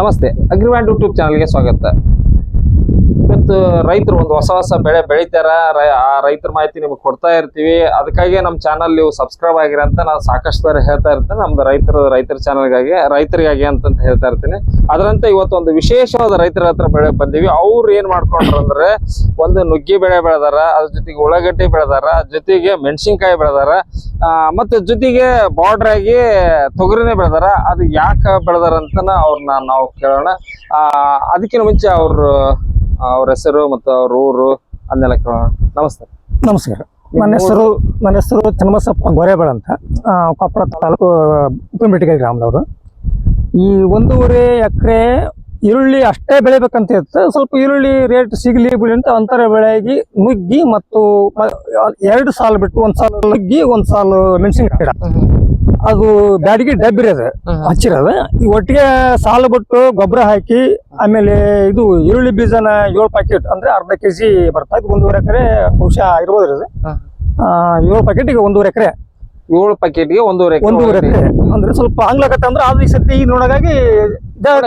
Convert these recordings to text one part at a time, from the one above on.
ನಮಸ್ತೆ ಅಗ್ರಿವ್ಯಾಂಡ್ ಯೂಟ್ಯೂಬ್ ಚಾನಲ್ಗೆ ಸ್ವಾಗತ ಇವತ್ತು ರೈತರು ಒಂದು ಹೊಸ ಹೊಸ ಬೆಳೆ ಬೆಳಿತಾರ ಆ ರೈತರ ಮಾಹಿತಿ ನಿಮಗೆ ಕೊಡ್ತಾ ಇರ್ತೀವಿ. ಅದಕ್ಕಾಗಿ ನಮ್ಮ ಚಾನಲ್ ನೀವು ಸಬ್ಸ್ಕ್ರೈಬ್ ಆಗಿರ ಅಂತ ನಾನು ಸಾಕಷ್ಟು ಬಾರಿ ಹೇಳ್ತಾ ಇರ್ತೇನೆ. ನಮ್ದು ರೈತರ ರೈತರ ಚಾನಲ್ಗಾಗಿ, ರೈತರಿಗಾಗಿ ಅಂತಂತ ಹೇಳ್ತಾ ಇರ್ತೀನಿ. ಅದರಂತೆ ಇವತ್ತು ಒಂದು ವಿಶೇಷವಾದ ರೈತರ ಹತ್ರ ಬೆಳೆ, ಬಂದೀವಿ. ಅವ್ರು ಏನ್ ಮಾಡ್ಕೊಂಡ್ರು ಅಂದ್ರೆ ಒಂದು ನುಗ್ಗಿ ಬೆಳೆ ಬೆಳೆದಾರ, ಅದ್ರ ಜೊತೆಗೆ ಉಳ್ಳಾಗಡ್ಡಿ ಬೆಳೆದಾರ ಜೊತೆಗೆ ಮೆಣಸಿನ್ಕಾಯಿ ಬೆಳೆದಾರ ಮತ್ತೆ ಜೊತೆಗೆ ಬಾರ್ಡರ್ ಆಗಿ ತೊಗರಿನೇ ಬೆಳೆದಾರ. ಅದು ಯಾಕೆ ಬೆಳೆದಾರ ಅಂತ ಅವ್ರನ್ನ ನಾವು ಕೇಳೋಣ. ಅದಕ್ಕಿಂತ ಮುಂಚೆ ಅವ್ರ ಅವ್ರ ಹೆಸರು ಮತ್ತು ಅವ್ರ ಊರು ಅದನ್ನೆಲ್ಲ ಕೇಳೋಣ. ನಮಸ್ತೆ. ನಮಸ್ಕಾರ. ನನ್ನ ಹೆಸರು ನನ್ನ ಹೆಸರು ಚನ್ನಬಸಪ್ಪ ಗೊರೆಬಳ ಅಂತ. ಕೊಪ್ಪಳ ತಾಲೂಕು ಉಪ್ಪಿನಬೆಟ್ಟಿಗೆ ಗ್ರಾಮದವರು. ಈ ಒಂದೂವರೆ ಎಕರೆ ಈರುಳ್ಳಿ ಅಷ್ಟೇ ಬೆಳಿಬೇಕಂತ ಇತ್ತು. ಸ್ವಲ್ಪ ಈರುಳ್ಳಿ ರೇಟ್ ಸಿಗಲಿ ಬಿಡಿ ಅಂತ ಅಂತರ ಬೆಳೆಯಾಗಿ ನುಗ್ಗಿ ಮತ್ತು ಎರಡು ಸಾಲು ಬಿಟ್ಟು ಒಂದು ಸಾಲು ನುಗ್ಗಿ ಒಂದು ಸಾಲು ಮೆಣಸಿನ ಗಿಡ. ಅದು ಬ್ಯಾಡಿಗೆ ಡಬ್ಬಿರಿ ಅದು ಹಚ್ಚಿರೋದು ಈ ಒಟ್ಟಿಗೆ ಸಾಲು ಬಿಟ್ಟು ಗೊಬ್ಬರ ಹಾಕಿ ಆಮೇಲೆ ಇದು ಈರುಳ್ಳಿ ಬೀಜನ ಏಳು ಪ್ಯಾಕೆಟ್ ಅಂದ್ರೆ ಅರ್ಧ ಕೆಜಿ ಬರ್ತಾ ಇದು ಒಂದೂವರೆ ಎಕರೆ ಬಹುಶಃ ಇರ್ಬೋದ್ರಿ ಅದು. ಹಾ. ಆ, ಏಳು ಪ್ಯಾಕೆಟ್ ಈಗ ಒಂದೂವರೆ ಎಕರೆ. ಏಳು ಪ್ಯಾಕೆಟ್ಗೆ ಒಂದೂವರೆ ಒಂದೂವರೆ. ಎಕರೆ. ಅಂದ್ರೆ ಸ್ವಲ್ಪ ಆಗ್ಲಕತ್ತ ಅಂದ್ರೆ ಅದು ಈ ಸತಿ ನೋಡಾಗಾಗಿ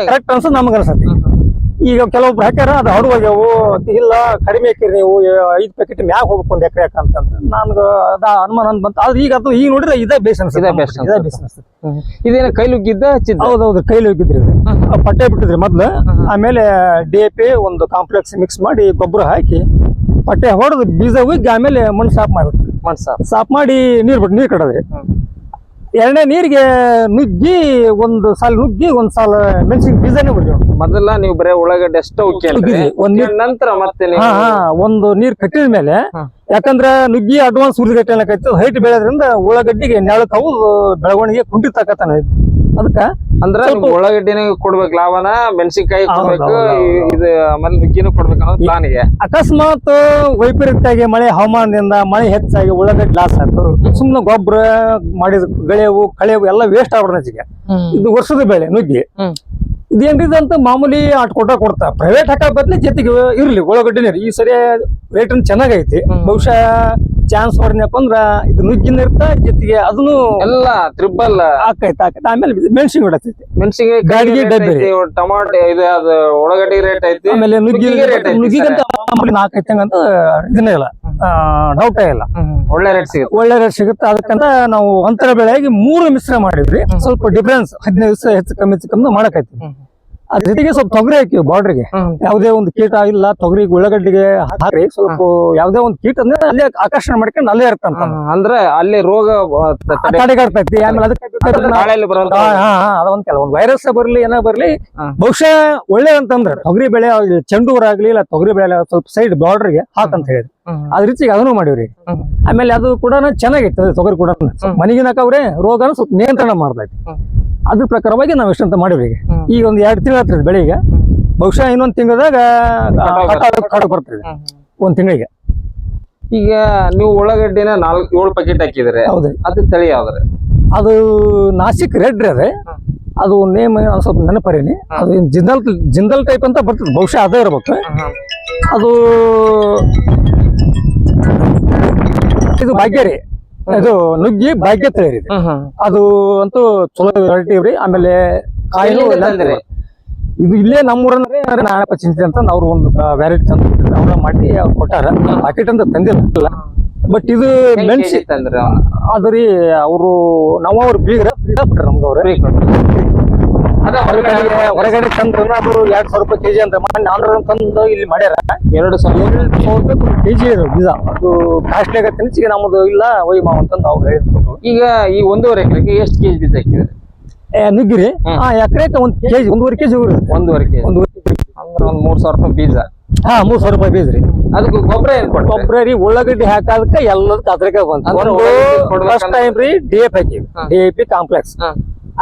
ಕರೆಕ್ಟ್ ಅನ್ಸದ್ ನಮ್ಗೆ ಅನ್ಸತಿ ಹ್ಮ್. ಈಗ ಕೆಲವೊಬ್ರು ಹಾಕ್ಯಾರ ಅದು ಹಡು ಹೋಗ್ಯಾವು ಅದ್ ಇಲ್ಲ ಕಡಿಮೆ ಹಾಕಿರಿ ನೀವು ಐದು ಪ್ಯಾಕೆಟ್ ಮ್ಯಾಗ ಹೋಗ್ಬೇಕು ಒಂದು ಎಕರೆ ಅಂತಂದ್ರೆ. ನನ್ಗ ಅದ ಅನುಮಾನ ಅಂತ ಬಂತ. ಆದ್ರೆ ಈಗ ಅದು ಈಗ ನೋಡಿದ್ರೆ ಇದೇ ಬೇಸ್ ಅನ್ಸುತ್ತೆ ಇದೇ ಬೇಸ್ ಇದೇ ಬೇಸನ್ಸ್ ಇದೇನ ಅನ್ಸುತ್ತೆ. ಇದೇನು ಲುಗ್ಗಿದ್ದ ಹಚ್ಚಿದ್ದ? ಹೌದೌದು ಕೈಲಿ ಹೋಗಿದ್ರಿ ಇದು. ಆ ಪಟ್ಟೆ ಬಿಟ್ಟಿದ್ರಿ ಮೊದ್ಲು. ಆಮೇಲೆ ಡಿ ಎ ಪಿ ಒಂದು ಕಾಂಪ್ಲೆಕ್ಸ್ ಮಿಕ್ಸ್ ಮಾಡಿ ಗೊಬ್ಬರ ಹಾಕಿ ಪಟ್ಟೆ ಹೊಡೆದು ಬೀಜ ಉಗ್ಗಿ ಆಮೇಲೆ ಮಣ್ಣು ಸಾಫ್ ಮಾಡ್ಬಿಡ್ತೀವಿ ಮಣ್ಣು ಸಾಫ್ ಮಾಡಿ ನೀರ್ ಬಿಟ್ಟು ನೀರ್ ಕಟ್ಟದ್ರಿ ಹ್ಮ್. ಎರಡನೇ ನೀರಿಗೆ ನುಗ್ಗಿ ಒಂದು ಸಾಲ ನುಗ್ಗಿ ಒಂದ್ ಸಾಲ ಮೆಣಸಿನ ಬೀಜನೇ ಬಿಡ್ತೀವಿ ಮೊದಲ ನೀವು ಬರೇ ಉಳ್ಳಾಗಡ್ಡೆ ಎಷ್ಟು. ಒಂದ್ ನಂತರ ಮತ್ತೆ ಹಾ ಹಾ ಒಂದು ನೀರ್ ಕಟ್ಟಿದ ಮೇಲೆ ಯಾಕಂದ್ರೆ ನುಗ್ಗಿ ಅಡ್ವಾನ್ಸ್ ಉರಿದ ಏನಕೈತಿ ಹೈಟ್ ಬೆಳೆಯೋದ್ರಿಂದ ಉಳ್ಳಾಗಡ್ಡಿಗೆ ನೆಳಕ್ ಹೌದು ಬೆಳವಣಿಗೆ ಕುಂಠಿತಾಕತ್ತಾನ ಅದಕ್ಕ? ಅಂದ್ರ ಉಳ್ಳಾಗಡ್ಡಿನ ಕೊಡ್ಬೇಕು ಲಾಭನ ಮೆಣಸಿನಕಾಯಿ ಕೊಡ್ಬೇಕು ಇದು ಆಮೇಲೆ ನುಗ್ಗಿನೂ ಕೊಡ್ಬೇಕು ಅನ್ನೋದು ಪ್ಲಾನಿಗೆ ಅಕಸ್ಮಾತ್ ವೈಪರೀತ್ಯಾಗಿ ಮಳೆ ಹವಾಮಾನದಿಂದ ಮಳೆ ಹೆಚ್ಚಾಗಿ ಉಳ್ಳಾಗಡ್ಡಿ ಲಾಸ್ ಆಯ್ತು. ಸುಮ್ಮನೆ ಗೊಬ್ಬರ ಮಾಡಿದ ಬೆಳೆವು ಕಳೆವು ಎಲ್ಲ ವೇಸ್ಟ್ ಆಗ್ಬಿಡ್ತೀಗ ಇದು ವರ್ಷದ ಬೆಳೆ ನುಗ್ಗಿ. ಇದೇನ್ರಿ ಅಂತ ಮಾಮೂಲಿ ಆಟ್ ಕೊಟ್ಟ ಕೊಡ್ತಾ. ಪ್ರೈವೇಟ್ ಹಾಕೋ ಬದ್ಲಿ ಜೊತೆಗೆ ಇರ್ಲಿ ಉಳ್ಳಾಗಡ್ಡಿನೇ ಈ ಸರಿ ರೇಟ್ ಚೆನ್ನಾಗೈತಿ. ಬಹುಶಃ ಚಾನ್ಸ್ ಹೊಡೆನಪ್ಪ ಅಂದ್ರ ಇದು ನುಗ್ಗಿನ ಇರ್ತ ಜೊತೆಗೆ ಅದನ್ನು ಎಲ್ಲ ತ್ರಿಬಲ್ ಆಕೈತ ಆಕೈತ ಆಮೇಲೆ ಮೆಣಸಿನ ಬಿಡತೈತಿ ಮೆಣಸಿಗೆ ಗಾಡಿಗೆ ಡಬ್ಬಿ. ರೀ. ಟೊಮಾಟೊ ಇದು ಅದು ಉಳ್ಳಾಗಡ್ಡಿ ರೇಟ್ ಐತಿ. ಆಮೇಲೆ ನುಗ್ಗಿ ನುಗ್ಗಿಗೆ rate ಐತಿ ನುಗ್ಗಿಗಂತ ಮಾಮೂಲಿ ನಾಲ್ಕೈತೆ ಅಂತ ಇದನ್ನೇ ಇಲ್ಲ. ಡೌಟೇ ಇಲ್ಲ. ಹ್ಮ್. ಒಳ್ಳೆ ರೇಟ್ ಸಿಗುತ್ತೆ. ಒಳ್ಳೆ ರೇಟ್ ಸಿಗುತ್ತೆ. ಅದಕ್ಕಂತ ನಾವು ಅಂತರ ಬೆಳೆಯಾಗಿ ಮೂರು ಮಿಶ್ರ ಮಾಡಿದ್ರಿ ಸ್ವಲ್ಪ ಡಿಫ್ರೆನ್ಸ್ ಹದಿನೈದು ದಿವಸ ಹೆಚ್ಚು ಕಮ್ಮಿ ಹೆಚ್ಚು ಕಮ್ಮಿ ಮಾಡಕೈತಿ. ಹ್ಮ್. ಅದ್ರ ಜೊತೆಗೆ ಸ್ವಲ್ಪ ತೊಗರಿ ಹಾಕಿ ಬಾರ್ಡ್ರಿಗೆ. ಯಾವುದೇ ಒಂದು ಕೀಟ ಇಲ್ಲ ತೊಗರಿ ಉಳ್ಳಗಡ್ಡಿಗೆ ಹಾಕ್ರಿ. ಸ್ವಲ್ಪ ಯಾವುದೇ ಒಂದು ಕೀಟ ಅಂದ್ರೆ ಅಲ್ಲೇ ಆಕರ್ಷಣೆ ಮಾಡ್ಕೊಂಡು ಅಲ್ಲೇ ಇರ್ತಂತ ಅಂದ್ರೆ ಅಲ್ಲಿ ರೋಗ ತಡೆಗಟ್ತೈತಿ. ಆಮೇಲೆ ಅದಕ್ಕೆ ಕೆಲವೊಂದು ವೈರಸ್ ಬರ್ಲಿ ಏನೋ ಬರ್ಲಿ. ಬಹುಶಃ ಒಳ್ಳೆ ಅಂತಂದ್ರೆ ತೊಗರಿ ಬೆಳೆ ಚೆಂಡೂರ್ ಆಗ್ಲಿ ಇಲ್ಲ ತೊಗರಿ ಬೆಳೆ ಸ್ವಲ್ಪ ಸೈಡ್ ಬಾರ್ಡ್ರಿಗೆ ಹಾಕಂತ ಹೇಳಿದ್ರು. ಹ್ಮ್. ಅದ್ರ ರೀತಿ ಅದನ್ನು ಮಾಡಿವ್ರಿ. ಆಮೇಲೆ ಅದು ಕೂಡ ಚೆನ್ನಾಗಿತ್ತು ತೊಗರಿ ಕೂಡ ಹ್ಮ್. ಮನೆಗಿನ ಹಾಕವ್ರೆ ರೋಗನ ಸ್ವಲ್ಪ ನಿಯಂತ್ರಣ ಮಾಡ್ತೈತಿ. ಅದ್ರ ಪ್ರಕಾರವಾಗಿ ನಾವು ಇಷ್ಟಂತ ಮಾಡಿವ್ರಿ ಈಗ. ಈಗ ಒಂದು ಎರಡು ತಿಂಗಳ ಹತ್ರ ಬೆಳಿಗ್ಗೆ ಬಹುಶಃ ಇನ್ನೊಂದು ತಿಂಗಳದಾಗ ಕಾಡು ಬರ್ತದೆ ಒಂದು ತಿಂಗಳಿಗೆ. ಈಗ ನೀವು ಉಳ್ಳಾಗಡ್ಡಿನ ನಾಲ್ಕು ಏಳು ಪ್ಯಾಕೆಟ್ ಹಾಕಿದ್ರೆ ಹೌದು ಅದು ತಳಿ ಯಾವ್ದ್ರೆ? ಅದು ನಾಸಿಕ್ ರೆಡ್ ರೀ ಅದೇ. ಅದು ನೇಮ್ ಸ್ವಲ್ಪ ನೆನಪರೇನಿ. ಅದು ಜಿಂದಲ್ ಜಿಂದಲ್ ಟೈಪ್ ಅಂತ ಬರ್ತದೆ. ಬಹುಶಃ ಅದೇ ಇರ್ಬೇಕು. ಅದು ಇದು ಭಾಗ್ಯ ರೀ. ಇದು ನುಗ್ಗಿ ಭಾಗ್ಯ ತಳಿ. ಅದು ಅಂತೂ ಚಲೋ ವೆರೈಟಿ ರೀ ಆಮೇಲೆ ಕಾಯಿಲು? ಇದು ಇಲ್ಲೇ ನಮ್ಮೂರಂದ್ರೆ ನಾಣಪ್ಪ ಚಿಂತೆ ಅಂತ ಅವ್ರು ಒಂದು ವೆರೈಟಿ ತಂದು ಅವ್ರ ಮಾಡಿ ಅವ್ರು ಕೊಟ್ಟಾರ. ಪಾಕೆಟ್ ಅಂತ ತಂದಿಲ್ಲ. ಬಟ್ ಇದು ಮೆಣಸಿ ತಂದ್ರಿ ಅದು ರೀ ಅವರು ನಾವು ಅವ್ರು ಬೀಗ್ರ ಬಿಟ್ಟಾಬಿಟ್ರಿ ನಮ್ಗೆ ಅವ್ರು. ಹೊರಗಡೆ ಹೊರಗಡೆ ತಂದ್ರ ಅದು ಎರಡ್ ಸಾವಿರ ರೂಪಾಯಿ ಕೆಜಿ ಅಂತ ಮಾಡಿ ನಾಲ್ಕು ತಂದು ಇಲ್ಲಿ ಮಾಡ್ಯಾರ. ಎರಡು ಸಾವಿರ. ರೂಪಾಯಿ ಕೆಜಿ ಇದು ಬೀಜ ಅದು ಕಾಸ್ಟ್ಲಿ ಆಗತ್ತೆ ತಿನ್ಸಿಗೆ ನಮ್ಮದು ಇಲ್ಲ ಒಯ್ ಮಾವ ಅಂತಂದು ಅವ್ರು ಹೇಳಿದ್ರು ಈಗ ಈ ಒಂದೂವರೆ ಎಕರೆಗೆ ಎಷ್ಟು ಕೆಜಿ ಬೀಜ ಹಾಕಿದ್ರೆ ನುಗ್ಗಿರಿ. ಎಕರೆ ಆ ಎಕರೆಕ ಒಂದ್ ಕೆಜಿ ಒಂದೂವರೆ ಕೆಜಿ ಹೋಗ್ರಿ ಒಂದೂವರೆ ಕೆಜಿ. ಒಂದೂವರೆ ಅಂದ್ರೆ ಒಂದ್ ಮೂರ್ ಸಾವಿರ ರೂಪಾಯಿ ಬೀಜ. ಹಾ ಮೂರ್ ಸಾವಿರ ರೂಪಾಯಿ ಬೀಜ ರೀ. ಅದಕ್ಕೆ ಗೊಬ್ಬರ ಏನ್ ಗೊಬ್ಬರ ರೀ ಉಳ್ಳಾಗಡ್ಡಿ ಹಾಕೋದಕ್ಕೆ ಎಲ್ಲದಕ್ಕೆ ಅದ್ರಕ್ಕೆ ಬಂತು. ಫಸ್ಟ್ ಟೈಮ್ ರೀ ಡಿ ಎಫ್ ಹಾಕಿವಿ. D A P complex.